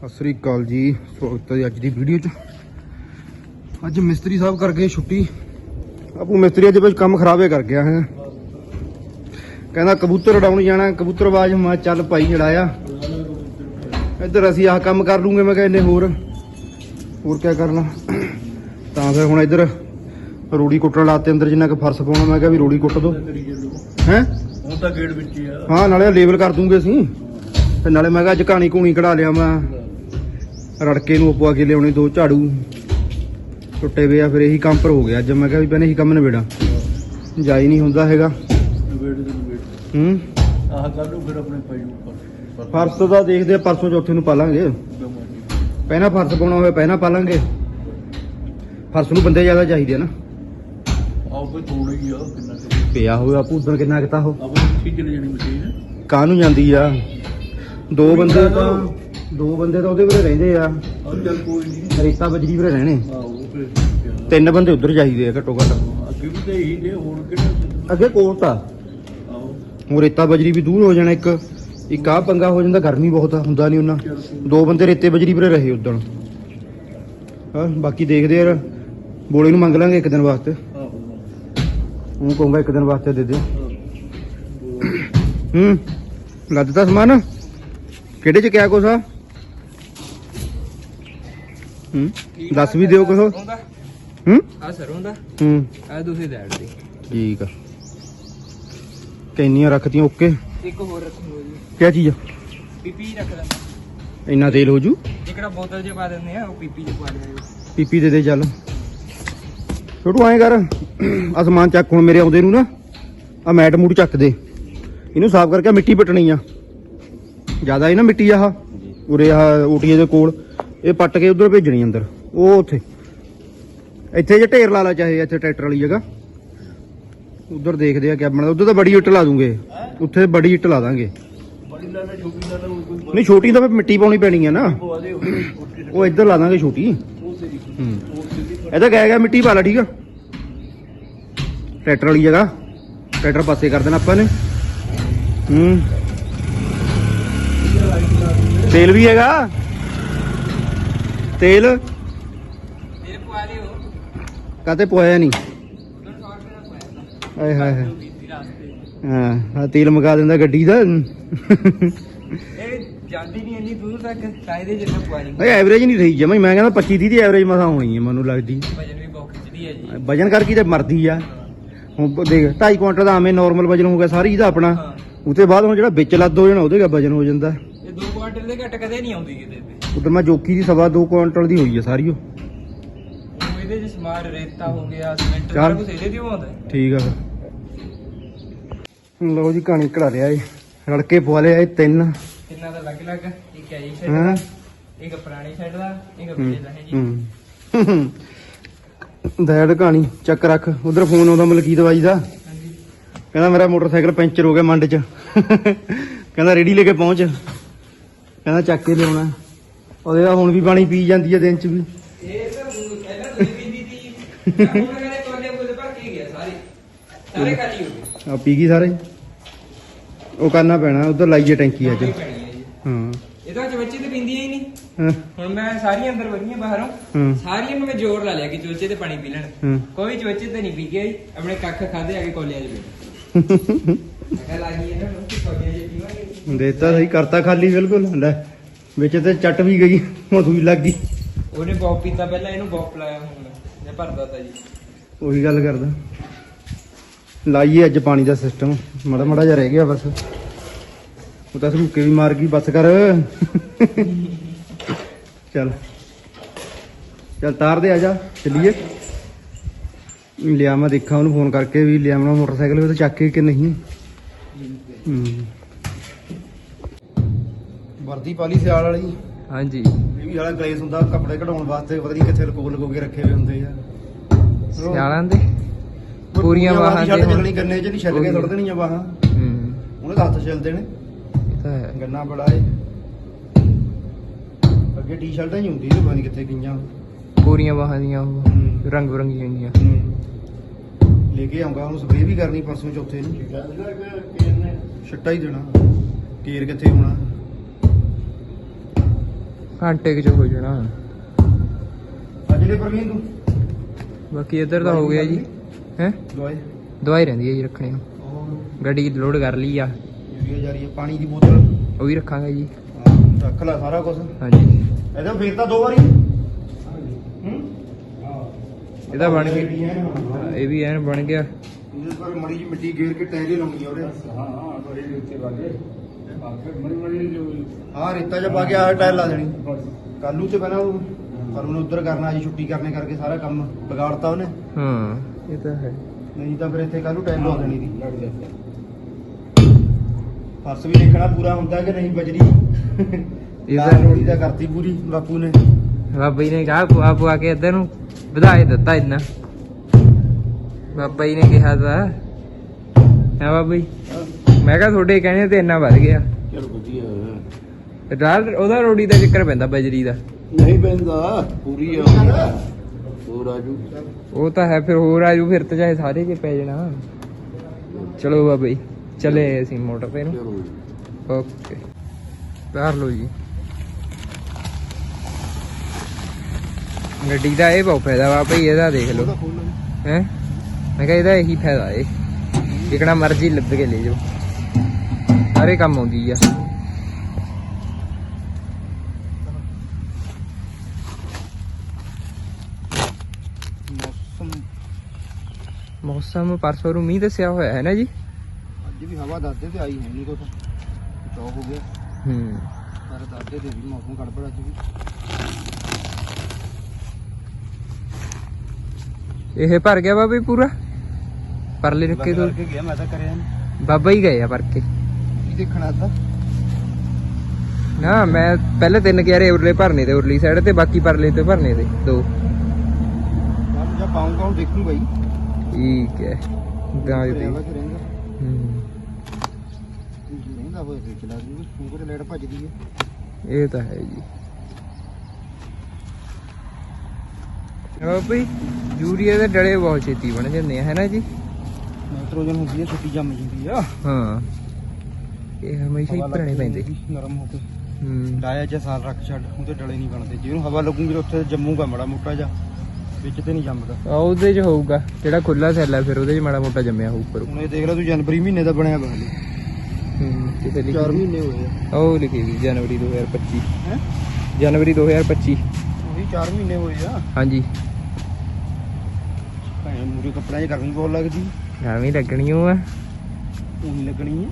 ਸਤਿ ਸ੍ਰੀ ਅਕਾਲ ਜੀ। ਸਵਾਗਤ ਹੈ ਅੱਜ ਦੀ ਵੀਡੀਓ 'ਚ। ਅੱਜ ਮਿਸਤਰੀ ਸਾਹਿਬ ਕਰ ਗਏ ਛੁੱਟੀ। ਆਪੂ ਮਿਸਤਰੀ ਅੱਜ ਵਿੱਚ ਕੰਮ ਖਰਾਬੇ ਕਰ ਗਿਆ ਹੈ। ਕਹਿੰਦਾ ਕਬੂਤਰ ਉਡਾਉਣ ਜਾਣਾ। ਕਬੂਤਰਬਾਜ਼ ਮੈਂ ਕਿਹਾ ਚੱਲ ਭਾਈ ਜੜਾਇਆ ਇੱਧਰ ਅਸੀਂ ਆਹ ਕੰਮ ਕਰ ਲੂਗੇ। ਮੈਂ ਕਿਹਾ ਇਹਨੇ ਹੋਰ। ਹੋਰ ਕੀ ਕਰਨਾ। ਤਾਂ ਫਿਰ ਹੁਣ ਇੱਧਰ ਰੋੜੀ ਕੁੱਟਣ ਲਾਤੇ ਅੰਦਰ ਜਿੰਨਾ ਕੁ ਫਰਸ਼ ਪਾਉਣਾ। ਮੈਂ ਕਿਹਾ ਵੀ ਰੋੜੀ ਕੁੱਟ ਦੋ। ਹੈ? ਹੁਣ ਤਾਂ ਗੇਟ ਵਿੱਚ ਹੀ ਆ। ਹਾਂ ਨਾਲੇ ਲੇਬਲ ਕਰ ਦੂੰਗੇ ਅਸੀਂ। ਤੇ ਨਾਲੇ ਮੈਂ ਕਿਹਾ ਅੱਜ ਕਹਾਣੀ ਕੂਣੀ ਕਢਾ ਲਿਆ ਮੈਂ। ਰੜਕੇ ਨੂੰ ਪਵਾ ਕੇ ਲਿਆਉਣੇ ਦੋ ਝਾੜੂ। ਟੁੱਟੇ ਵੇ ਆ ਫਿਰ ਇਹੀ ਕੰਮ ਪਰ ਹੋ ਗਿਆ। ਅੱਜ ਮੈਂ ਕਿਹਾ ਵੀ ਪਹਿਲੇ ਇਹੀ ਕੰਮ ਨਿਬੇੜਾ। ਜਾਈ ਨਹੀਂ ਹੁੰਦਾ ਹੈਗਾ। ਨਵੇੜ ਨਵੇੜ ਹੂੰ? ਆਹ ਕੱਲ ਨੂੰ ਫਿਰ ਆਪਣੇ ਪਾਈ ਉੱਪਰ ਫਰਸ਼ ਦਾ ਦੇਖਦੇ ਆ ਪਰਸੋਂ ਚੌਥੇ ਨੂੰ ਪਾਲਾਂਗੇ ਪਹਿਲਾਂ ਫਰਸ਼ ਪਾਉਣਾ ਹੋਵੇ ਪਹਿਲਾਂ ਪਾਲਾਂਗੇ ਫਰਸ਼ ਨੂੰ ਬੰਦੇ ਜ਼ਿਆਦਾ ਚਾਹੀਦੇ ਆ ਨਾ। ਆਹ ਕੋਈ ਥੋੜਾ ਹੀ ਆ ਕਿੰਨਾ ਪਿਆ ਹੋਇਆ ਭੂਦਣ ਕਿੰਨਾ ਕਿਤਾ ਆਪਾਂ ਮਸ਼ੀਨ। ਕਾਹਨੂੰ ਜਾਂਦੀ ਆ? ਦੋ ਬੰਦੇ ਤਾਂ ਦੋ ਬੰਦੇ ਤਾਂ ਉਹਦੇ ਵੀਰੇ ਰਹਿੰਦੇ ਆ। ਆਹ ਚੱਲ ਕੋਈ ਨਹੀਂ ਰੇਤਾ ਬਜਰੀ ਵੀਰੇ ਰਹਿਣੇ। ਆਹ ਉਹ ਫਿਰ ਤਿੰਨ ਬੰਦੇ ਉਧਰ ਚਾਹੀਦੇ ਆ ਘੱਟੋ ਘੱਟ। ਅੱਗੇ ਵੀ ਤਾਂ ਇਹੀ ਨੇ ਹੋਰ ਕਿਹੜਾ ਅੱਗੇ ਰੇਤਾ ਬਜਰੀ ਵੀ ਦੂਰ ਹੋ ਜਾਣਾ ਇੱਕ। ਇੱਕ ਆਹ ਪੰਗਾ ਹੋ ਜਾਂਦਾ ਗਰਮੀ ਬਹੁਤ ਆ ਹੁੰਦਾ ਨਹੀਂ ਉਹਨਾਂ ਦੋ ਬੰਦੇ ਰੇਤੇ ਬਜਰੀ ਵੀਰੇ ਰਹੇ ਉਦਣ। ਹਾਂ ਬਾਕੀ ਦੇਖਦੇ ਯਾਰ ਬੋਲੇ ਨੂੰ ਮੰਗ ਲਾਂਗੇ ਇੱਕ ਦਿਨ ਵਾਸਤੇ। ਆਹੋ। ਉਹ ਕਹੂੰਗਾ ਇੱਕ ਦਿਨ ਵਾਸਤੇ ਦੇ ਦੇ। ਹੂੰ। ਲੱਦਤਾ ਸਮਾਨ। ਕਿਹੜੇ ਚ ਕਿਆ ਕੁਛ ਆ? ਹੂੰ? ਦੱਸ ਵੀ ਦਿਓ ਕੁਛ। ਹੂੰ? ਆ ਸਰੋਂ ਦਾ ਹੂੰ। ਆ ਤੁਸੀਂ ਦੈੜ ਦੀ। ਠੀਕ ਆ। ਕੈਨੀਆਂ ਰੱਖਤੀਆਂ ਓਕੇ? ਇੱਕ ਹੋਰ ਰੱਖੋ ਜੀ। ਕਿਆ ਚੀਜ਼ ਆ? ਪੀਪੀ ਰੱਖ ਲੈਂਦਾ। ਇੰਨਾ ਤੇਲ ਹੋ ਜੂ? ਜਿਹੜਾ ਬੋਤਲ 'ਚ ਪਾ ਦਿੰਦੇ ਆ ਉਹ ਪੀਪੀ 'ਚ ਪਾ ਦਿੰਦੇ ਪੀਪੀ ਦੇ ਦੇ ਚੱਲ। ਛੋਟੂ ਐਂ ਕਰ। ਅਸਮਾਨ ਚੱਕ ਹੁਣ ਮੇਰੇ ਆਉਂਦੇ ਨੂੰ ਨਾ। ਆ ਮੈਟ ਮੂਡ ਚੱਕ ਦੇ। ਇਹਨੂੰ ਸਾਫ਼ ਕਰਕੇ ਮਿੱਟੀ ਪਟਣੀ ਆ। ਜ਼ਿਆਦਾ ਇਹ ਨਾ ਮਿੱਟੀ ਆਹ। ਉਰੇ ਆ ਓਟੀਏ ਦੇ ਕੋਲ। ਇਹ ਪੱਟ ਕੇ ਉਧਰ ਭੇਜਣੀ ਅੰਦਰ ਉਹ ਉੱਥੇ। ਇੱਥੇ ਜੇ ਢੇਰ ਲਾ ਲਾ ਚਾਹੇ ਇੱਥੇ ਟਰੈਕਟਰ ਵਾਲੀ ਜਗ੍ਹਾ। ਉਧਰ ਦੇਖਦੇ ਆ ਕਿਆ ਬਣਦਾ। ਉਧਰ ਤਾਂ ਬੜੀ ਇੱਟ ਲਾ ਦੂੰਗੇ। ਉੱਥੇ ਬੜੀ ਇੱਟ ਲਾ ਦਾਂਗੇ। ਨਹੀਂ ਛੋਟੀ ਤਾਂ ਫਿਰ ਮਿੱਟੀ ਪਾਉਣੀ ਪੈਣੀ ਆ ਨਾ। ਉਹ ਇੱਧਰ ਲਾ ਦਾਂਗੇ ਛੋਟੀ। ਇਹ ਤਾਂ ਗਿਆ ਮਿੱਟੀ ਪਾ ਲਾ ਠੀਕ ਆ? ਟਰੈਕਟਰ ਵਾਲੀ ਜਗ੍ਹਾ। ਟਰੈਕਟਰ ਪਾਸੇ ਕਰ ਦੇਣਾ ਆਪਾਂ ਨੇ। ਹੂੰ। ਤੇਲ ਵੀ ਹੈਗਾ। ਤੇਲ? ਮੇਰੇ ਪਵਾ ਲਿਓ ਕਾਤੇ ਪਵਾਇਆ ਨਹੀਂ? ਉਧਰ 100 ਰੁਪਏ ਦਾ ਪਵਾਇਆ ਆਏ ਹਾਏ ਹਾਏ। ਹਾਂ ਆ ਤੇਲ ਮਗਾ ਦਿੰਦਾ ਗੱਡੀ ਦਾ? ਇਹ ਜਾਂਦੀ ਨਹੀਂ ਇੰਨੀ ਦੂਰ ਤੱਕ ਕਾਇਦੇ ਜਿੰਨਾ ਪਵਾ ਲਈ ਓਏ ਐਵਰੇਜ ਨਹੀਂ ਰਹੀ ਜਮਾ ਮੈਂ ਕਹਿੰਦਾ 25 30 ਦੀ ਐਵਰੇਜ ਮਸਾ ਹੋਣੀ ਹੈ ਮੈਨੂੰ ਲੱਗਦੀ। ਵਜਨ ਵੀ ਬਹੁਤ ਖਿੱਚਦੀ ਹੈ ਜੀ। ਵਜਨ ਕਰਕੇ ਤੇ ਮਰਦੀ ਆ। ਹੁਣ ਦੇਖ 2.5 ਕੁਇੰਟਲ ਦਾ ਆਵੇਂ ਨਾਰਮਲ ਵਜਨ ਹੋ ਗਿਆ ਸਾਰੀ ਦਾ ਆਪਣਾ। ਉਤੇ ਬਾਅਦ ਹੁਣ ਜਿਹੜਾ ਵਿੱਚ ਲੱਦ ਹੋ ਜਾਣਾ ਉਹਦੇ ਦਾ ਵਜਨ ਹੋ ਜਾਂਦਾ। ਇਹ 2 ਕੁਆਂਟਲ ਦੇ ਘੱਟ ਕਦੇ ਨਹੀਂ ਆਉਂਦੀ ਕਿਤੇ ਉਧਰ ਮੈਂ ਜੋਕੀ ਦੀ ਸਵਾ 2 ਕੁਇੰਟਲ ਦੀ ਹੋਈ ਹੈ ਸਾਰੀ ਉਹ। ਉਹ ਇਹਦੇ 'ਚ ਸਮਾਰ ਰੇਤਾ ਹੋ ਗਿਆ ਸੀਮੈਂਟ ਚੱਲ। ਸਾਰਾ ਕੁਝ ਇਹਦੇ ਹੀ ਆਉਂਦਾ ਹੈ। ਠੀਕ ਆ ਫਿਰ। ਲਓ ਜੀ ਕਹਾਣੀ ਕਢਾ ਲਿਆ ਏ ਰੜਕੇ ਪਵਾ ਲਿਆ ਏ ਤਿੰਨ। ਤਿੰਨਾਂ ਦਾ ਅਲੱਗ-ਅਲੱਗ ਇੱਕ ਹੈ ਜੀ ਸਾਈਡ ਹਾਂ? ਦਾ ਇੱਕ ਪੁਰਾਣੀ ਸਾਈਡ ਦਾ ਇੱਕ ਹੂੰ। ਦਾ ਹੈ ਜੀ। ਹੂੰ। ਦੈੜ ਕਹਾਣੀ ਚੱਕ ਰੱਖ। ਉਧਰ ਫੋਨ ਆਉਂਦਾ ਮਲਕੀਤ ਬਾਈ ਦਾ। ਹਾਂਜੀ। ਕਹਿੰਦਾ ਮੇਰਾ ਮੋਟਰਸਾਈਕਲ ਪੈਂਚਰ ਹੋ ਗਿਆ ਮੰਡ 'ਚ। ਕਹਿੰਦਾ ਰੇੜੀ ਲੈ ਕੇ ਪਹੁੰਚ। ਕਹਿੰਦਾ ਚੱਕ ਕੇ ਲਿਆਉਣਾ। ਉਹਦੇ ਦਾ ਹੁਣ ਵੀ ਪਾਣੀ ਪੀ ਜਾਂਦੀ ਹੈ ਦਿਨ 'ਚ ਵੀ। ਇਹ ਤਾਂ ਹੁਣ ਪਹਿਲਾਂ ਦੂਜੀ ਪੀਂਦੀ ਸੀ। ਹੁਣ ਕਹਿੰਦੇ ਕੋਲੇ ਕੋਲੇ ਭਰ ਕੇ ਗਿਆ ਸਾਰੇ। ਸਾਰੇ ਖਾਲੀ ਹੋ ਗਏ। ਆ ਪੀ ਗਈ ਸਾਰੇ? ਉਹ ਕਰਨਾ ਪੈਣਾ ਉਧਰ ਲਾਈਏ ਟੈਂਕੀ ਅੱਜ। ਹੈ ਜੀ। ਹਾਂ। ਇਹ ਤਾਂ ਚਵੱਚੇ ਤੇ ਪੀਂਦੀਆਂ ਹੀ ਨਹੀਂ। ਹੁਣ ਮੈਂ ਸਾਰੀਆਂ ਅੰਦਰ ਵਗੀਆਂ ਬਾਹਰੋਂ। ਸਾਰੀਆਂ ਨੂੰ ਮੈਂ ਜ਼ੋਰ ਲਾ ਲਿਆ ਕਿ ਚਵੱਚੇ ਤੇ ਪਾਣੀ ਪੀ ਲੈਣ। ਕੋਈ ਚਵੱਚੇ ਤੇ ਨਹੀਂ ਪੀ ਗਿਆ ਜੀ ਆਪਣੇ ਕੱਖ ਖਾਦੇ ਆ ਕੇ ਕੋਲਿਆਂ 'ਚ ਬੈਠ। ਮੈਂ ਲਾਗੀ ਇਹਨਾਂ ਨੂੰ ਕਿ ਕੋਲਿਆਂ 'ਚ ਪੀਵਾਂਗੇ। ਦੇਤਾ ਸਹੀ ਕਰਤਾ ਖਾਲੀ ਬਿਲਕੁਲ। ਲੈ। ਵਿੱਚ ਤੇ ਚੱਟ ਵੀ ਗਈ ਹੁਣ ਸੂਈ ਲੱਗ ਗਈ। ਉਹਨੇ ਬੌਪ ਪੀਤਾ ਪਹਿਲਾਂ ਇਹਨੂੰ ਬੌਪ ਲਾਇਆ ਹੁਣ। ਮੈਂ ਭਰਦਾ ਤਾ ਜੀ। ਉਹੀ ਗੱਲ ਕਰਦਾ। ਲਾਈਏ ਅੱਜ ਪਾਣੀ ਦਾ ਸਿਸਟਮ ਮਾੜਾ ਮਾੜਾ ਜਿਹਾ ਰਹਿ ਗਿਆ ਬਸ। ਉਹ ਤਾਂ ਸਰੂਕੇ ਵੀ ਮਾਰ ਗਈ ਬਸ ਕਰ। ਚੱਲ। ਚੱਲ ਤਾਰ ਦੇ ਆ ਜਾ ਚੱਲੀਏ। ਲਿਆ ਮੈਂ ਦੇਖਾਂ ਉਹਨੂੰ ਫੋਨ ਕਰਕੇ ਵੀ ਲਿਆਵਣਾ ਮੋਟਰਸਾਈਕਲ ਉਹ ਤਾਂ ਚੱਕ ਕੇ ਕਿ ਨਹੀਂ। ਹੂੰ। ਵਰਦੀ ਪਾਲੀ ਸਿਆਲ ਵਾਲੀ। ਹਾਂਜੀ। ਇਹ ਵੀ ਵਾਲਾ ਗਲੇਸ ਹੁੰਦਾ ਕੱਪੜੇ ਕਢਾਉਣ ਵਾਸਤੇ ਪਤਾ ਨਹੀਂ ਕਿੱਥੇ ਲਕੋ ਲਕੋ ਕੇ ਰੱਖੇ ਹੋਏ ਹੁੰਦੇ ਆ। ਸਿਆਲਾਂ ਦੇ? ਪੂਰੀਆਂ ਬਾਹਾਂ ਛੱਡ ਦੀਆਂ। ਚੱਲਣੀ ਗੰਨੇ ਚ ਨਹੀਂ ਛੱਡ ਕੇ ਸੁੱਟ ਦੇਣੀਆਂ ਬਾਹਾਂ ਹੂੰ। ਉਹਨੇ ਤਾਂ ਹੱਥ ਛਿਲਦੇ ਨੇ ਇਹ ਤਾਂ ਹੈ। ਗੰਨਾ ਬੜਾ ਏ। ਅੱਗੇ ਟੀ-ਸ਼ਰਟਾਂ ਹੀ ਹੁੰਦੀ ਸੀ ਪਤਾ ਨਹੀਂ ਕਿੱਥੇ ਗਈਆਂ। ਪੂਰੀਆਂ ਬਾਹਾਂ ਦੀਆਂ ਉਹ। ਰੰਗ ਬਰੰਗੀਆਂ ਹੁੰਦੀਆਂ। ਹੂੰ। ਲੈ ਕੇ ਆਉਂਗਾ ਉਹਨੂੰ ਸਪਰੇਅ ਵੀ ਕਰਨੀ ਪਰਸੋਂ ਚੌਥੇ ਨੂੰ। ਛੱਟਾ ਹੀ ਦੇਣਾ। ਕੇਰ ਕਿੱਥੇ ਹੋਣਾ? ਘੰਟੇ ਕੁ ਚ ਹੋ ਜਾਣਾ। ਅੱਜ ਦੇ ਪ੍ਰਵੀਨ ਤੂੰ? ਬਾਕੀ ਇੱਧਰ ਤਾਂ ਹੋ ਗਿਆ ਜੀ। ਹੈ? ਲੋਏ ਦਵਾਈ ਰਹਿੰਦੀ ਹੈ ਜੀ ਰੱਖਣੇ ਨੂੰ। ਗੱਡੀ ਲੋਡ ਕਰ ਲਈ ਆ। ਯੂਰੀਆ ਜਾ ਰਹੀ ਹੈ ਪਾਣੀ ਦੀ ਬੋਤਲ। ਉਹ ਵੀ ਰੱਖਾਂਗੇ ਜੀ। ਰੱਖ ਲੈ ਸਾਰਾ ਕੁਝ ਹਾਂਜੀ। ਇਹਦਾ ਫੇਰਤਾ ਦੋ ਵਾਰੀ। ਹੂੰ? ਇਹਦਾ ਬਣ ਗਿਆ ਇਹ ਵੀ ਐਨ ਬਣ ਗਿਆ। ਇਹਦੇ ਪਰ ਮੜੀ ਜੀ ਮਿੱਟੀ ਗੇਰ ਕੇ ਟੈਂਗੇ ਲਾਉਣੀ ਆ ਉਹਦੇ। ਹਾਂ ਹਾਂ ਬੜੀ ਦੇ ਉੱਤੇ ਜੋ ਹਾਂ ਰੇਤਾ ਜਿਹਾ ਪਾ ਕੇ ਆਹ ਟਾਇਲ ਲਾ ਦੇਣੀ। ਕੱਲੂ ਤੇ ਪਹਿਲਾਂ ਉਹ ਪਰੂ ਨੇ ਉੱਧਰ ਕਰਨਾ ਜੀ ਛੁੱਟੀ ਕਰਨੇ ਕਰਕੇ ਸਾਰਾ ਕੰਮ ਵਿਗਾੜਤਾ ਉਹਨੇ। ਹਾਂ ਇਹ ਤਾਂ ਹੈ। ਨਹੀਂ ਤਾਂ ਫਿਰ ਇੱਥੇ ਕੱਲੂ ਟਾਇਲ ਲਾ ਦੇਣੀ ਦੀ ਫਰਸ਼ ਵੀ ਦੇਖਣਾ ਪੂਰਾ ਹੁੰਦਾ ਕਿ ਨਹੀਂ ਬਜਰੀ। ਇਹਦਾ- ਇਹਦਾ ਰੋੜੀ ਦਾ ਕਰਤੀ ਪੂਰੀ ਬਾਪੂ ਨੇ। ਬਾਬਾ ਜੀ ਨੇ ਕਹਾ ਪੁਆ ਪੁਆ ਕੇ ਇੱਧਰ ਨੂੰ ਵਧਾਏ ਦਿੱਤਾ ਇੰਨਾ। ਬਾਬਾ ਜੀ ਨੇ ਕਿਹਾ ਤਾਂ ਹੈ ਬਾਬਾ ਜੀ? ਮੈਂ ਕਿਹਾ ਤੁਹਾਡੇ ਕਹਿਣੇ ਤੇ ਇੰਨਾ ਵੱਧ ਗਿਆ। ਚਲ ਵਧੀਆ। ਰਾਤ ਉਹਦਾ ਰੋੜੀ ਦਾ ਚੱਕਰ ਪੈਂਦਾ ਬਜਰੀ ਦਾ। ਨਹੀਂ ਪੈਂਦਾ ਪੂਰੀ ਆ। ਹੋਰ ਆਜੂ। ਉਹ ਤਾਂ ਹੈ ਫਿਰ ਹੋਰ ਆਜੂ ਫਿਰ ਤਾਂ ਚਾਹੇ ਸਾਰੇ ਕੇ ਪੈ ਜਾਣਾ। ਚਲੋ ਬਾਬਾ ਜੀ ਚਲੇ ਅਸੀਂ ਮੋਟਰ ਤੇ ਨੂੰ ਓਕੇ। ਬਾਹਰ ਲੋ ਜੀ। ਗੱਡੀ ਦਾ ਇਹ ਬਹੁਤ ਫਾਇਦਾ ਵਾ ਭਈ ਇਹਦਾ ਦੇਖ ਲਓ। ਹੈ? ਮੈਂ ਕਿਹਾ ਇਹਦਾ ਇਹੀ ਫਾਇਦਾ ਏ। ਜਿਕਣਾ ਮਰਜ਼ੀ ਲੱਭ ਕੇ ਲੈ ਜਾਓ। ਸਾਰੇ ਕੰਮ ਆਉਂਦੀ ਆ। ਮੌਸਮ। ਮੌਸਮ ਪਰਸੋਂ ਨੂੰ ਮੀਂਹ ਦੱਸਿਆ ਹੋਇਆ ਹੈ ਨਾ ਜੀ? ਅੱਜ ਵੀ ਹਵਾ ਦੱਸਦੇ ਤੇ ਆਈ ਹੈ ਨਹੀਂ ਕੁਛ। ਚੌਕ ਹੋ ਗਿਆ। ਹੂੰ। ਪਰ ਦੱਸਦੇ ਤੇ ਵੀ ਮੌਸਮ ਗੜਬੜ ਅੱਜ ਵੀ। ਇਹ ਭਰ ਗਿਆ ਬਾਬਾ ਜੀ ਪੂਰਾ? ਪਰਲੇ ਰੱਖੇ ਤੋਂ? ਗਿਆ ਮੈਂ ਤਾਂ ਕਰਿਆ। ਬਾਬਾ ਹੀ ਗਏ ਆ ਭਰ ਕੇ। ਕੀ ਦੇਖਣਾ ਤਾਂ? ਨਾ ਮੈਂ ਪਹਿਲੇ ਤਿੰਨ ਕਿਆਰੇ ਉਰਲੇ ਭਰਨੇ ਤੇ ਉਰਲੀ ਸਾਈਡ ਤੇ ਬਾਕੀ ਪਰਲੇ ਤੇ ਭਰਨੇ ਤੇ ਦੋ। ਮੈਂ ਜਾਂ ਪਾਉਂਗਾ ਹੁਣ ਦੇਖੂ ਬਾਈ। ਠੀਕ ਹੈ। ਗਾਂ ਜੇ। ਰਹਿੰਦਾ ਹੋਏ ਫਿਰ ਚਲਾ ਦੂੰਗਾ ਕਿਉਂਕਿ ਤੇ ਲਾਈਟ ਭੱਜਦੀ ਹੈ। ਇਹ ਤਾਂ ਹੈ ਜੀ। ਜੀ ਯੂਰੀਆ ਦੇ ਡਲੇ ਬਹੁਤ ਛੇਤੀ ਬਣ ਜਾਂਦੇ ਆ ਹੈ ਨਾ ਜੀ? ਨਾਈਟ੍ਰੋਜਨ ਹੁੰਦੀ ਹੈ ਛੁੱਟੀ ਜੰਮ ਜਾਂਦੀ ਆ। ਹਾਂ। ਇਹ ਹਮੇਸ਼ਾ ਹੀ ਲੱਗ ਪੈਂਦੇ। ਨਰਮ ਹੋ ਕੇ। ਹੂੰ। ਡਾਇਆ ਚ ਸਾਲ ਰੱਖ ਛੱਡ ਉਹਦੇ ਡਲੇ ਨਹੀਂ ਬਣਦੇ। ਜਿਹਨੂੰ ਹਵਾ ਲੱਗੂਗੀ ਉੱਥੇ ਜੰਮੂਗਾ ਮੜਾ ਮੋਟਾ ਜਾ ਵਿੱਚ ਤੇ ਨਹੀਂ ਜੰਮਦਾ। ਆ ਉਹਦੇ 'ਚ ਹੋਊਗਾ। ਜਿਹੜਾ ਖੁੱਲਾ ਸੈੱਲ ਹੈ ਫਿਰ ਉਹਦੇ 'ਚ ਮਾੜਾ ਮੋਟਾ ਜੰਮਿਆ ਹੋਊ ਉੱਪਰ। ਹੁਣ ਇਹ ਦੇਖ ਲੈ ਤੂੰ ਜਨਵਰੀ ਮਹੀਨੇ ਦਾ ਬਣਿਆ ਬਾਹਲੇ ਹੂੰ ਕਿਤੇ ਲਿਖੀ 4 ਮਹੀਨੇ ਹੋਏ ਆ। ਉਹ ਲਿਖੀ ਵੀ ਜਨਵਰੀ 2025 ਹੈ? ਜਨਵਰੀ 2025 ਉਹੀ 4 ਮਹੀਨੇ ਹੋਏ ਆ। ਹਾਂਜੀ। ਭਾਵੇਂ ਮੂਰੇ ਕੱਪੜਿਆਂ 'ਚ ਗਰਮੀ ਬਹੁਤ ਲੱਗਦੀ। ਗਰਮੀ ਲੱਗਣੀ ਓ ਆ ਉਹੀ ਲੱਗਣੀ ਹੈ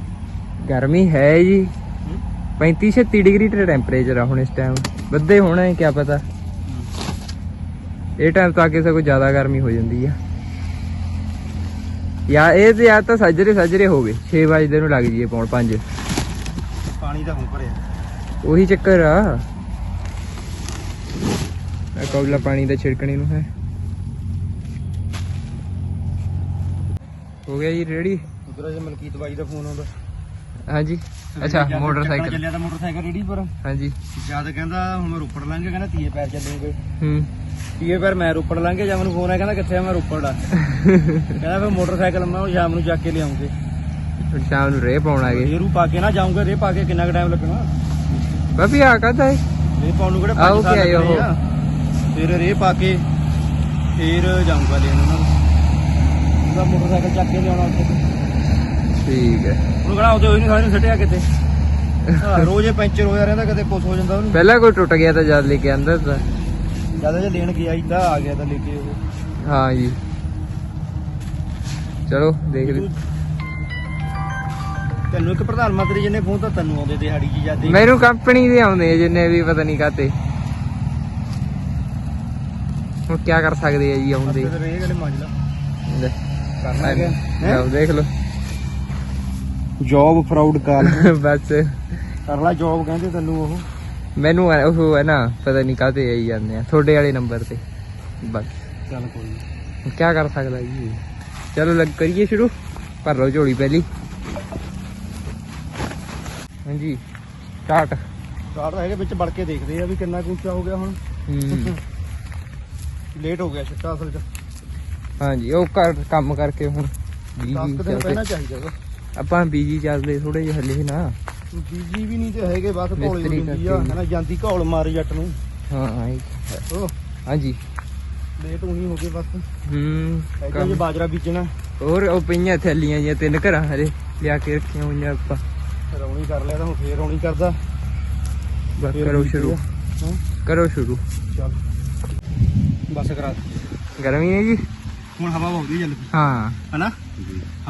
ਗਰਮੀ ਹੈ ਜੀ। 35 36 ਡਿਗਰੀ ਤੇ ਟੈਂਪਰੇਚਰ ਆ ਹੁਣ ਇਸ ਟਾਈਮ ਵੱਧੇ ਹੋਣਾ ਹੈ ਕੀ ਪਤਾ। ਇਹ ਟਾਈਮ ਤਾਂ ਅੱਗੇ ਸਗੋਂ ਜ਼ਿਆਦਾ ਗਰਮੀ ਹੋ ਜਾਂਦੀ ਆ। ਯਾ ਇਹ ਤੇ ਯਾ ਤਾਂ ਸੱਜਰੇ ਸੱਜਰੇ ਹੋ ਗਏ। 6 ਵਜੇ ਨੂੰ ਲੱਗ ਜੀਏ ਪੌਣ 5 ਪਾਣੀ ਤਾਂ ਹੁਣ ਭਰਿਆ। ਉਹੀ ਚੱਕਰ ਆ। ਇਹ ਕੌਲਾ ਪਾਣੀ ਦਾ ਛਿੜਕਣੇ ਨੂੰ ਹੈ। ਹੋ ਗਿਆ ਜੀ ਰੈਡੀ ਉਧਰ ਜੇ ਮਲਕੀਤ ਬਾਈ ਦਾ ਫੋਨ ਆਉਂਦਾ। ਹਾਂਜੀ। ਅੱਛਾ ਮੋਟਰਸਾਈਕਲ। ਚੱਲਿਆ ਤਾਂ ਮੋਟਰਸਾਈਕਲ ਰੇੜੀ ਪਰ? ਹਾਂਜੀ। ਜਦ ਕਹਿੰਦਾ ਹੁਣ ਮੈਂ ਰੋਪੜ ਲੰਘੇ ਕਹਿੰਦਾ ਤੀਏ ਪੈਰ ਚੱਲੂਗੇ। ਹੂੰ। ਤੀਏ ਪੈਰ ਮੈਂ ਰੋਪੜ ਲੰਘੇ ਜਾਂ ਮੈਨੂੰ ਫੋਨ ਆਇਆ ਕਹਿੰਦਾ ਕਿੱਥੇ ਆ ਮੈਂ ਰੋਪੜ ਆ। ਕਹਿੰਦਾ ਫਿਰ ਮੋਟਰਸਾਈਕਲ ਮੈਂ ਉਹ ਸ਼ਾਮ ਨੂੰ ਚੱਕ ਕੇ ਲਿਆਉਂਗੇ। ਹੁਣ ਸ਼ਾਮ ਨੂੰ ਰੇ ਪਾਉਣ ਆ ਗਏ। ਰੇ ਪਾ ਕੇ ਨਾ ਜਾਊਂਗਾ ਰੇ ਪਾ ਕੇ ਕਿੰਨਾ ਕੁ ਟਾਈਮ ਲੱਗਣਾ? ਬਾਬੀ ਆ ਕਹਦਾ ਹੈ ਰੇ ਪਾਉਣ ਨੂੰ ਕਿਹੜੇ ਆਓ 5 ਸਾਲ ਲੱਗਣੇ। ਆ। ਫਿਰ ਰੇ ਪਾ ਕੇ ਫਿਰ ਜਾਊਂਗਾ ਲੈਣ ਉਹਨਾਂ ਨੂੰ। ਮੋਟਰਸਾਈਕਲ ਚੱਕ ਕੇ ਲਿਆਉਣਾ ਉੱਥੇ। ਠੀਕ ਹੈ। ਉਹਨੂੰ ਕਹਣਾ ਉਹਦੇ ਹੋਈ ਨਹੀਂ ਸਾਰੇ ਨੂੰ ਛੱਡਿਆ ਕਿਤੇ। ਹਾਂ, ਰੋਜ਼ ਇਹ ਪੈਂਚਰ ਹੋਇਆ ਰਹਿੰਦਾ ਕਦੇ ਕੁਛ ਹੋ ਜਾਂਦਾ ਉਹਨੂੰ। ਪਹਿਲਾਂ ਕੋਈ ਟੁੱਟ ਗਿਆ ਤਾਂ ਜਦ ਲੈ ਕੇ ਆਂਦਾ ਤਾਂ। ਜਦ ਜੇ ਲੈਣ ਗਿਆ ਇੱਦਾਂ ਆ ਗਿਆ ਤਾਂ ਲੈ ਕੇ ਉਹ। ਹਾਂ ਜੀ। ਚਲੋ ਦੇਖ ਲਈ। ਤੈਨੂੰ ਇੱਕ ਪ੍ਰਧਾਨ ਮੰਤਰੀ ਜਿਹਨੇ ਫੋਨ ਤਾਂ ਤੈਨੂੰ ਆਉਂਦੇ ਦਿਹਾੜੀ ਜੀ ਜਾਂਦੇ। ਮੈਨੂੰ ਕੰਪਨੀ ਦੇ ਆਉਂਦੇ ਆ ਜਿੰਨੇ ਵੀ ਪਤਾ ਨਹੀਂ ਕਾਤੇ ਹੁਣ ਕੀ ਕਰ ਸਕਦੇ ਆ ਜੀ ਆਉਂਦੇ। ਤੇ ਗਲੇ ਲਾ। ਕਰਨਾ ਲਓ, ਦੇਖ ਲਓ। ਜੌਬ ਫਰਾਡ ਕਾਲ ਬਸ। ਕਰ ਲੈ ਜੌਬ ਕਹਿੰਦੇ ਤੈਨੂੰ ਉਹ। ਮੈਨੂੰ ਐ- ਉਹ ਹੈ ਨਾ ਪਤਾ ਨਹੀਂ ਕਾਤੇ ਆਈ ਜਾਂਦੇ ਆ ਤੁਹਾਡੇ ਵਾਲੇ ਨੰਬਰ ਤੇ। ਬਸ। ਚੱਲ ਕੋਈ ਨੀ। ਕੀ ਕਰ ਸਕਦਾ ਜੀ ਚਲੋ ਲੱਗ ਕਰੀਏ ਸ਼ੁਰੂ ਭਰ ਲਓ ਝੋਲੀ ਪਹਿਲੀ। ਹਾਂਜੀ ਸਟਾਰਟ ਕਾਰ ਤਾਂ ਹੈਗੇ ਵਿੱਚ ਵੜ ਕੇ ਦੇਖਦੇ ਆ ਵੀ ਕਿੰਨਾ ਕੁ ਉੱਚਾ ਹੋ ਗਿਆ ਹੁਣ। ਹੂੰ। ਲੇਟ ਹੋ ਗਿਆ ਛਿੱਟਾ ਅਸਲ ਚ। ਹਾਂਜੀ ਉਹ ਕਰ ਕੰਮ ਕਰਕੇ ਹੁਣ। 10 ਬੀਜੀ ਦਿਨ ਪਹਿਲਾਂ ਚਾਹੀਦਾ ਵਾ। ਆਪਾਂ ਬੀਜੀ ਚੱਲਦੇ ਥੋੜੇ ਜਿਹੇ ਹੱਲੇ ਨਾ। ਬੀਜੀ ਵੀ ਨਹੀਂ ਤੇ ਹੈਗੇ ਬਸ ਮਿਸਤਰੀ ਹੁੰਦੀ ਆ। ਕਰਕੇ। ਹਨਾ ਜਾਂਦੀ ਘੋਲ ਮਾਰ ਜੱਟ ਨੂੰ। ਹਾਂ ਹਾਂ ਇਹ ਹੈ। ਉਹ ਹਾਂਜੀ। ਲੇਟ ਹੋਣੀ ਹੋ ਗਏ ਬਸ। ਹੂੰ ਐਦਾਂ ਕੰਮ- ਜੇ ਬਾਜਰਾ ਬੀਜਣਾ। ਹੋਰ ਉਹ ਪਈਆਂ ਥੈਲੀਆਂ ਜਾਂ ਤਿੰਨ ਘਰਾਂ ਹਰੇ ਲਿਆ ਕੇ ਰੱਖੀਆਂ ਹੋਈਆਂ ਆਪਾਂ। ਰੌਣੀ ਕਰ ਲਿਆ ਤਾਂ ਹੁਣ ਫੇਰ ਰੌਣੀ ਕਰਦਾ। ਬਸ ਫੇਰ ਕਰੋ ਬੀਜੀ ਸ਼ੁਰੂ। ਆ। ਹਾਂ? ਕਰੋ ਸ਼ੁਰੂ। ਚੱਲ। ਬਸ ਕਰਾ। ਗਰਮੀ ਹੈ ਜੀ? ਹੁਣ ਹਵਾ ਬਹੁਤ ਹੀ ਚੱਲ ਪਈ। ਹਾਂ। ਹਨਾ?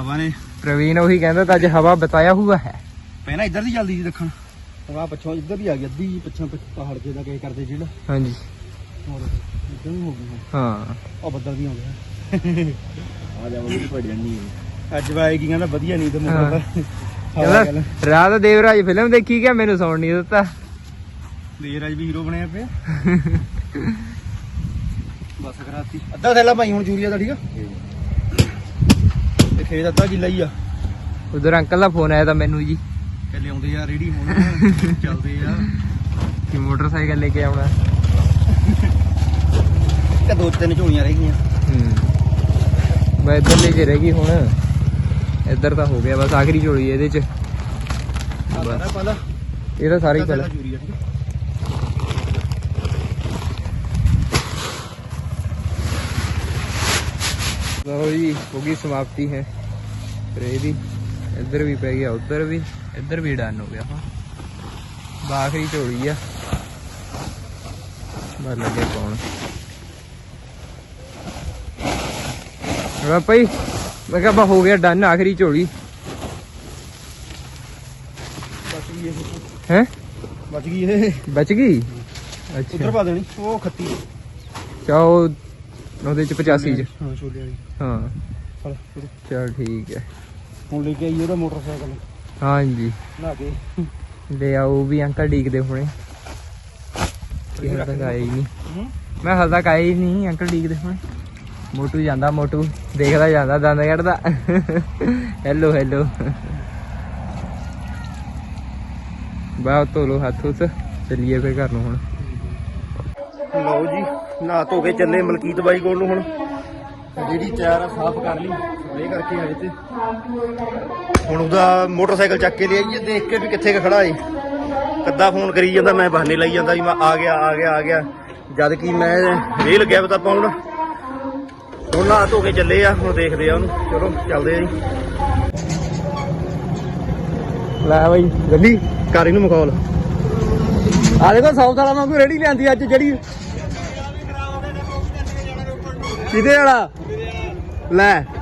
ਹਵਾ ਨੇ ਪ੍ਰਵੀਨ ਉਹੀ ਕਹਿੰਦਾ ਤਾਂ ਅੱਜ ਹਵਾ ਬਤਾਇਆ ਹੁਆ ਹੈ ਪਹਿਲਾਂ ਇੱਧਰ ਦੀ ਚੱਲਦੀ ਸੀ ਦੱਖਣ। ਆ ਪੱਛੋਂ ਇੱਧਰ ਵੀ ਆ ਗਈ ਅੱਧੀ ਪੱਛੋਂ ਪਹਾੜ ਜੇ ਦਾ ਕਹੇ ਕਰਦੇ ਜਿਹੜਾ। ਹਾਂਜੀ। ਹੋਰ ਇੱਧਰ ਵੀ ਹੋ ਗਈ ਹੁਣ। ਹਾਂ। ਉਹ ਬੱਦਲ ਵੀ ਆਉਂਦੇ ਆ। ਜਾ ਉਹ ਪੜ ਜਾਣੀ ਅੱਜ ਵਾਏ ਕੀ ਕਹਿੰਦਾ ਵਧੀਆ ਨਹੀਂ ਤੇ ਹਾਂ। ਮੁੰਡਾ ਕਹਿੰਦਾ ਰਾਤ ਦੇਵਰਾਜ ਫਿਲਮ ਦੇਖੀ ਗਿਆ ਮੈਨੂੰ ਸੌਣ ਨਹੀਂ ਦਿੱਤਾ। ਦੇਰ ਅੱਜ ਵੀ ਹੀਰੋ ਬਣਿਆ ਪਿਆ। ਬਸ ਕਰਾਤੀ। ਅੱਧਾ ਥੈਲਾ ਭਾਈ ਹੁਣ ਜੂਰੀਆ ਦਾ ਠੀਕ ਆ? ਖੇਤ ਅੱਧਾ ਕਿੱਲਾ ਹੀ ਆ। ਉਧਰ ਅੰਕਲ ਦਾ ਫੋਨ ਆਇਆ ਤਾਂ ਮੈਨੂੰ ਜੀ। ਚੱਲੇ ਆਉਂਦੇ ਆ ਰੇੜੀ ਹੁਣ ਚੱਲਦੇ ਆ। ਕਿ ਮੋਟਰਸਾਈਕਲ ਲੈ ਕੇ ਆਉਣਾ। ਕਿ ਦੋ ਤਿੰਨ ਝੋਲੀਆਂ ਰਹਿ ਗਈਆਂ। ਹੂੰ। ਮੈਂ ਇੱਧਰ ਲੈ ਕੇ ਰਹਿ ਗਈ ਹੁਣ। ਇੱਧਰ ਤਾਂ ਹੋ ਗਿਆ ਬਸ ਆਖਰੀ ਝੋਲੀ ਇਹਦੇ ਚ। ਪਹਿਲਾਂ ਇਹ ਤਾਂ ਸਾਰੀ ਆ। ਲਓ ਜੀ ਹੋ ਗਈ ਸਮਾਪਤੀ ਹੈ। ਫਿਰ ਇਹ ਵੀ ਇੱਧਰ ਵੀ ਪੈ ਗਿਆ ਉੱਧਰ ਵੀ। ਇੱਧਰ ਵੀ ਡਨ ਹੋ ਗਿਆ। ਹਾਂ। ਬਾਖਰੀ ਝੋਲੀ ਆ। ਬਾਹਰ ਲੱਗੇ ਪਾਉਣ। ਵਾ ਭਾਈ ਮੈਂ ਕਿਹਾ ਬਾ ਹੋ ਗਿਆ ਡਨ ਆਖਰੀ ਝੋਲੀ। ਬਚ ਗਈ ਇਹ। ਹੈ? ਬਚ ਗਈ ਇਹ। ਬਚ ਗਈ? ਉਧਰ ਅੱਛਾ ਪਾ ਦੇਣੀ। ਉਹ ਖੱਤੀ। ਚਾਓ ਉਹਦੇ ਚ 85 ਚ। ਹਾਂ ਛੋਲੇ ਵਾਲੀ। ਹਾਂ। ਚਲ ਠੀਕ ਹੈ। ਹੁਣ ਲੈ ਕੇ ਆਈ ਉਹਦਾ ਮੋਟਰਸਾਈਕਲ। ਹਾਂਜੀ। ਨਾ ਕੇ। ਲੈ ਆਓ ਵੀ ਅੰਕਲ ਡੀਕਦੇ ਹੁਣੇ। ਇਹ ਹਾਲ ਤੱਕ ਹੀ ਨਹੀਂ। ਮੈਂ ਹਾਲ ਤੱਕ ਆਏ ਹੀ ਨਹੀਂ ਅੰਕਲ ਡੀਕਦੇ ਹੁਣੇ। ਮੋਟੂ ਜਾਂਦਾ ਮੋਟੂ ਦੇਖਦਾ ਜਾਂਦਾ ਦੰਦ ਕੱਢਦਾ। ਹੈਲੋ ਹੈਲੋ ਬਾਹ ਧੋ ਲੋ ਹੱਥ ਉਸ ਚੱਲੀਏ ਫੇਰ ਘਰ ਨੂੰ ਹੁਣ। ਲਓ ਜੀ ਨਹਾ ਧੋ ਕੇ ਚੱਲੇ ਮਲਕੀਤ ਬਾਈ ਕੋਲ ਨੂੰ ਹੁਣ। ਜਿਹੜੀ ਆ ਸਾਫ਼ ਕਰ ਲਈ। ਸਪਰੇ ਕਰਕੇ ਆਏ ਤੇ। ਹੁਣ ਉਹਦਾ ਮੋਟਰਸਾਈਕਲ ਚੱਕ ਕੇ ਲਿਆਈਏ ਦੇਖ ਕੇ ਵੀ ਕਿੱਥੇ ਕੁ ਖੜਾ ਏ। ਕੱਦਾ ਫੋਨ ਕਰੀ ਜਾਂਦਾ, ਮੈਂ ਬਹਾਨੇ ਲਾਈ ਜਾਂਦਾ ਵੀ ਮੈਂ ਆ ਗਿਆ ਆ ਗਿਆ ਆ ਗਿਆ। ਜਦ ਕਿ ਮੈਂ ਰੇ ਲੱਗਿਆ ਪਤਾ ਪਾਉਣ ਹੁਣ। ਨਹਾ ਧੋ ਕੇ ਚੱਲੇ ਆ, ਹੁਣ ਦੇਖਦੇ ਆ ਉਹਨੂੰ। ਚਲੋ, ਚੱਲਦੇ ਆ ਜੀ। ਲੈ ਬਾਈ, ਗੱਡੀ, ਕਰ ਇਹਨੂੰ ਮਖੌਲ। ਆ ਦੇਖੋ, ਸੌ ਸਾਲਾਂ ਵਾਂਗੂ ਰੇੜੀ ਲਿਆਂਦੀ ਅੱਜ ਜਿਹੜੀ। ਕਿਹਦੇ ਵਾਲਾ? ਲੈ।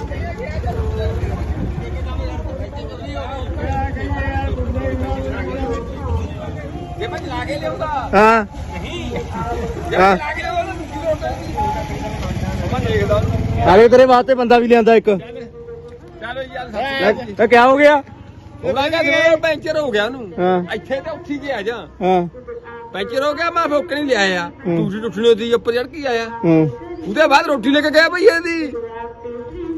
ਹਾਂ। ਆਰੇ ਤੇਰੇ ਵਾਸਤੇ ਬੰਦਾ ਵੀ ਲਿਆਂਦਾ ਇੱਕ। ਚਲੋ ਯਾਰ ਇਹ ਕਿਆ ਹੋ ਗਿਆ? ਉਹਦਾ ਕਹਿੰਦਾ ਪੈਂਚਰ ਹੋ ਗਿਆ ਉਹਨੂੰ। ਇੱਥੇ ਤੇ ਉੱਠੀ ਗਿਆ ਜਾ। ਹਾਂ। ਪੈਂਚਰ ਹੋ ਗਿਆ ਮੈਂ ਫੋਕ ਨਹੀਂ ਲਿਆਇਆ ਦੂਜੀ ਟੁੱਟਣੀ ਉਹਦੀ ਉੱਪਰ ਚੜ ਕੇ ਆਇਆ। ਹਾਂ। ਉਹਦੇ ਬਾਅਦ ਰੋਟੀ ਲੈ ਕੇ ਗਿਆ ਭਈ ਇਹਦੀ।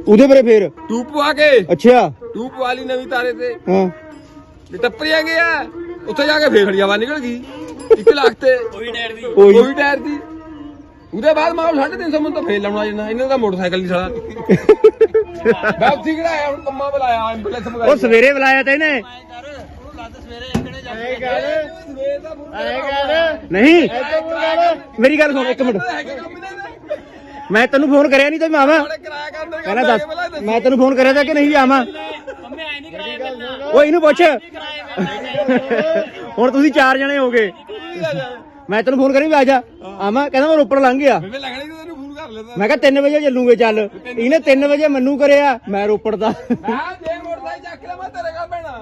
ਉਹਦੇ ਪਰੇ ਫੇਰ? ਟੂਬ ਪਵਾ ਕੇ। ਅੱਛਾ। ਟੂਬ ਪਵਾ ਲਈ ਨਵੀਂ ਤਾਰੇ ਤੇ। ਹਾਂ। ਤੇ ਟੱਪਰਿਆ ਗਿਆ। ਉੱਥੇ ਜਾ ਕੇ ਫੇਰ ਹਵਾ ਨਿਕਲ ਗਈ। ਇੱਕ ਲੱਖ ਤੇ ਉਹੀ ਟਾਇਰ ਦੀ। ਉਹੀ। ਟਾਇਰ ਦੀ। ਉਹਦੇ ਬਾਅਦ ਮੈਂ 350 ਮਨ ਤਾਂ ਫੇਰ ਲਾਉਣਾ ਜਨਾ ਇਹਨਾਂ ਦਾ ਮੋਟਰਸਾਈਕਲ ਨਹੀਂ ਸਾਲਾ। ਮੈਂ ਉੱਥੇ ਕਿਹੜਾ ਹੁਣ ਕੰਮਾਂ ਬੁਲਾਇਆ ਐਂਬੂਲੈਂਸ ਉਹ ਮੰਗਾਈ ਸਵੇਰੇ ਬੁਲਾਇਆ ਤੇ ਇਹਨੇ। ਨਹੀਂ। ਮੇਰੀ ਗੱਲ ਸੁਣ ਇੱਕ ਮਿੰਟ। ਮੈਂ ਤੈਨੂੰ ਫੋਨ ਕਰਿਆ ਨਹੀਂ ਤੇ ਮੈਂ ਆਵਾਂ। ਕਿਰਾਇਆ ਕਹਿੰਦਾ ਦੱਸ। ਮੈਂ ਤੈਨੂੰ ਫੋਨ ਕਰਿਆ ਤਾਂ ਕਿ ਨਹੀਂ ਆਵਾਂ। ਉਹ ਇਹਨੂੰ ਪੁੱਛ। ਹੁਣ ਤੁਸੀਂ ਚਾਰ ਜਣੇ ਹੋ ਮੈਂ ਤੈਨੂੰ ਫੋਨ ਕਰੀ ਵੀ ਆ ਜਾ। ਆਵਾਂ ਕਹਿੰਦਾ ਮੈਂ ਰੋਪੜ ਲੰਘ ਗਿਆ। ਮੈਂ ਲੱਗਣੀ ਤੇ ਤੈਨੂੰ ਫੋਨ ਕਰ ਲੈਂਦਾ। ਮੈਂ ਕਿਹਾ 3 ਵਜੇ ਚੱਲੂਗੇ ਚੱਲ। ਇਹਨੇ 3 ਵਜੇ ਮੈਨੂੰ ਕਰਿਆ ਮੈਂ ਰੋਪੜ ਦਾ। ਮੈਂ ਜੇ ਮੋਟਰਸਾਈਕਲ ਚੱਕ ਲਿਆ ਮੈਂ ਤੇਰੇ ਕੋਲ ਪੈਣਾ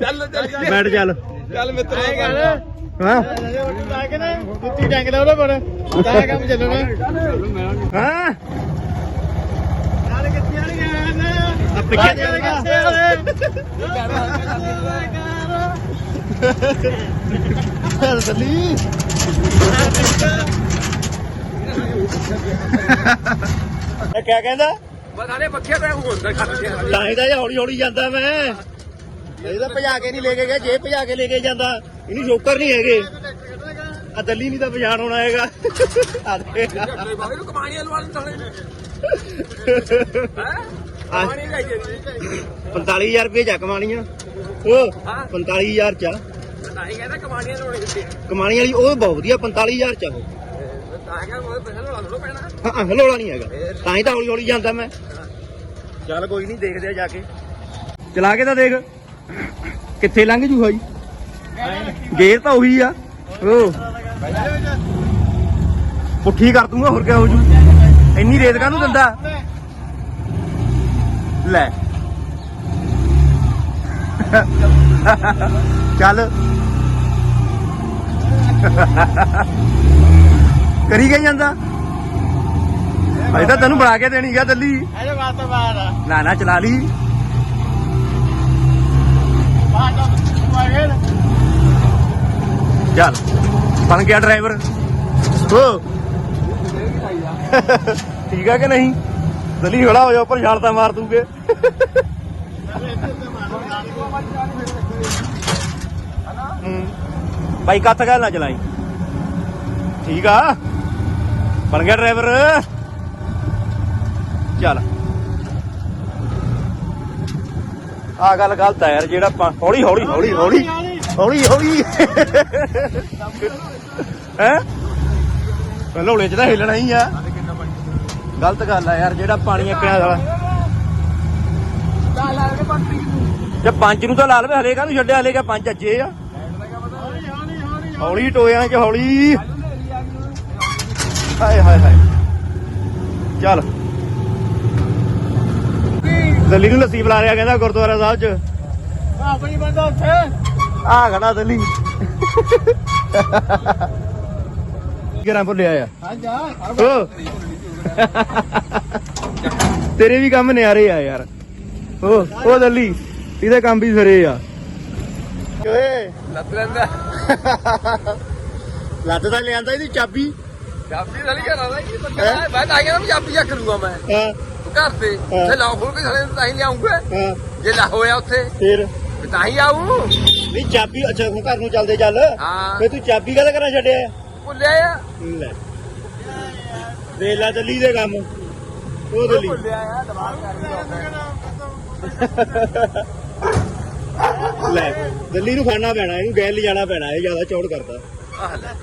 ਚੱਲ ਚੱਲ ਚੱਲ। ਬੈਠ ਚੱਲ। ਚੱਲ ਮਿੱਤਰ ਹਾਂ। ਕੁੱਤੀ ਡੰਗ ਲਾ ਉਹਦੇ ਪਰ ਤਾਂ ਕੰਮ ਚੱਲਣਾ ਹਾਂ। ਆ ਪਿੱਛੇ ਚੱਲੇਗਾ ਸਲੀ ਇਹ ਕਿਆ ਕਹਿੰਦਾ? ਬਸਾਰੇ ਪੱਖੇ ਤੇ ਹੁੰਦਾ ਖਾ ਕੇ ਤਾਂ ਹੀ ਤਾਂ ਇਹ ਹੌਲੀ ਹੌਲੀ ਜਾਂਦਾ ਮੈਂ। ਇਹ ਤਾਂ ਭਜਾ ਕੇ ਨਹੀਂ ਲੈ ਕੇ ਗਿਆ ਜੇ ਭਜਾ ਕੇ ਲੈ ਕੇ ਜਾਂਦਾ ਇਹਨੂੰ ਸ਼ੋਕਰ ਨਹੀਂ ਹੈਗੇ। ਆ ਦੱਲੀ ਨਹੀਂ ਤਾਂ ਪਛਾਣ ਹੋਣਾ ਹੈਗਾ। ਆ ਦੇ ਬਾਬੇ ਨੂੰ ਕਮਾਣੀਆਂ ਲਵਾ ਲੈਣ ਸਾਲੇ ਹੈ? 45000 ਰੁਪਏ ਜਾ ਕਮਾਣੀਆਂ। ਉਹ 45000 ਚ ਆ। ਨਹੀਂ ਕਹਿੰਦਾ ਕਮਾਣੀਆਂ ਲੋੜੇ ਕਿੱਥੇ ਕਮਾਣੀ ਵਾਲੀ ਉਹ ਬਹੁਤ ਵਧੀਆ 45000 ਚ ਆ ਉਹ। ਤਾਂ ਕਹਿੰਦਾ ਉਹ ਪੈਸਾ ਲੋੜਾ ਥੋੜਾ ਪੈਣਾ। ਹਾਂ ਹਾਂ ਹਲੋਲਾ ਨਹੀਂ ਹੈਗਾ। ਤਾਂ ਹੀ ਤਾਂ ਹੌਲੀ ਹੌਲੀ ਜਾਂਦਾ ਮੈਂ। ਚੱਲ ਕੋਈ ਨਹੀਂ ਦੇਖਦੇ ਆ ਜਾ ਕੇ। ਚਲਾ ਕੇ ਤਾਂ ਦੇਖ। ਕਿੱਥੇ ਲੰਘ ਜੂ ਹਾਈ ਗੇਰ ਤਾਂ ਉਹੀ ਆ। ਉਹ ਪੁੱਠੀ ਕਰ ਦੂੰਗਾ ਹੋਰ ਕਿਆ ਹੋ ਜੂ। ਇੰਨੀ ਰੇਤ ਕਾਹਨੂੰ ਦਿੰਦਾ? ਲੈ। ਚੱਲ। ਕਰੀ ਗਈ ਜਾਂਦਾ? ਅਜੇ ਤਾਂ ਤੈਨੂੰ ਬਣਾ ਕੇ ਦੇਣੀ ਗਾ ਦੱਲੀ। ਇਹਦੇ ਵਾਸਤੇ ਬਾਹਰ ਨਾ ਨਾ ਚਲਾ ਲਈ। ਚੱਲ ਬਣ ਗਿਆ ਡਰਾਈਵਰ। ਹੋ। ਠੀਕ ਆ ਕਿ ਨਹੀਂ? ਦਲੀ ਹੌਲਾ ਹੋ ਜਾ ਉੱਪਰ ਛਾਲਤਾ ਮਾਰ ਦੂਗੇ। ਹੂੰ। ਬਾਈ, ਕੱਥ ਗੱਲ ਨਾ ਚਲਾਈ। ਠੀਕ ਆ। ਬਣ ਗਿਆ ਡਰਾਈਵਰ। ਚੱਲ। ਆ ਗੱਲ ਗਲਤ ਆ ਯਾਰ, ਜਿਹੜਾ ਆਪਾਂ ਹੌਲੀ ਹੌਲੀ ਹੌਲੀ ਹੌਲੀ। ਹੌਲੀ ਹੌਲੀ। ਹੈ? ਲੋਲੇ ਚ ਤਾਂ ਹਿੱਲਣਾ ਹੀ ਆ। ਗਲਤ ਗੱਲ ਆ ਯਾਰ, ਜਿਹੜਾ ਪਾਣੀ ਅੱਕਿਆ ਸਾਲਾ ਜੇ ਪੰਜ ਨੂੰ ਤਾਂ ਲਾ ਲਵੇ ਹਲੇ ਕਾਹਨੂੰ ਛੱਡਿਆ ਹਲੇ ਕਾ ਪੰਜ ਅੱਜੇ ਆ। ਹੌਲੀ ਟੋਇਆਂ ਚ ਹੌਲੀ। ਹਾਏ ਹਾਏ ਹਾਏ। ਚੱਲ। ਦਿੱਲੀ ਨੂੰ ਲੱਸੀ ਬੁਲਾ ਰਿਆ ਕਹਿੰਦਾ ਗੁਰਦੁਆਰਾ ਸਾਹਿਬ ਚ। ਆਪਣੀ ਬੰਦਾ ਉੱਥੇ। ਆ ਖੜਾ ਦਿੱਲੀ। ਕਿਹੜਾ ਭੁੱਲਿਆ ਆ ਹਾਂ ਜਾ ਓ। ਤੇਰੇ ਵੀ ਕੰਮ ਨਿਆਰੇ ਆ ਯਾਰ। ਓ ਓ ਦਿੱਲੀ। ਇਹਦੇ ਕੰਮ ਵੀ ਸਰੇ ਆ। ਓਏ। ਲੱਤ ਲੈਂਦਾ। ਲੱਤ ਤਾਂ ਲਿਆਂਦਾ ਇਹਦੀ ਚਾਬੀ। ਚਾਬੀ ਵਾਲੀ ਘਰ ਆਦਾ ਕੀ ਬੰਦਾ ਮੈਂ ਤਾਂ ਕਹਿੰਦਾ ਚਾਬੀ ਚੱਕ ਲੂਗਾ ਮੈਂ। ਹਾਂ। ਘਰ ਤੇ। ਤੇ ਲਾਉ ਖੋਲ ਕੇ ਸਾਲੇ ਨੂੰ ਤਾਂ ਹੀ ਲਿਆਉਂਗਾ। ਹਾਂ। ਜੇ ਲਾ ਹੋਇਆ ਉੱਥੇ ਫੇਰ? ਤੇ ਹੀ ਆਊ। ਨਹੀਂ ਚਾਬੀ ਅੱਛਾ ਹੁਣ ਘਰ ਨੂੰ ਚੱਲਦੇ ਚੱਲ। ਹਾਂ। ਫੇ ਤੂੰ ਚਾਬੀ ਕਾਹਦਾ ਕਰਾਂ ਛੱਡਿਆ ਭੁੱਲਿਆ ਆ? ਲੈ। ਵੇਲਾ ਦਿੱਲੀ ਦੇ ਕੰਮ। ਉਹ ਦਿੱਲੀ। ਭੁੱਲਿਆ ਆ ਦਿਮਾਗ ਲੈ ਦਿੱਲੀ ਨੂੰ ਫੜਨਾ ਪੈਣਾ ਇਹਨੂੰ ਗੈਲ ਲਿਜਾਣਾ ਪੈਣਾ ਇਹ ਜ਼ਿਆਦਾ ਚੌੜ ਕਰਦਾ। ਆਹ ਲੈ।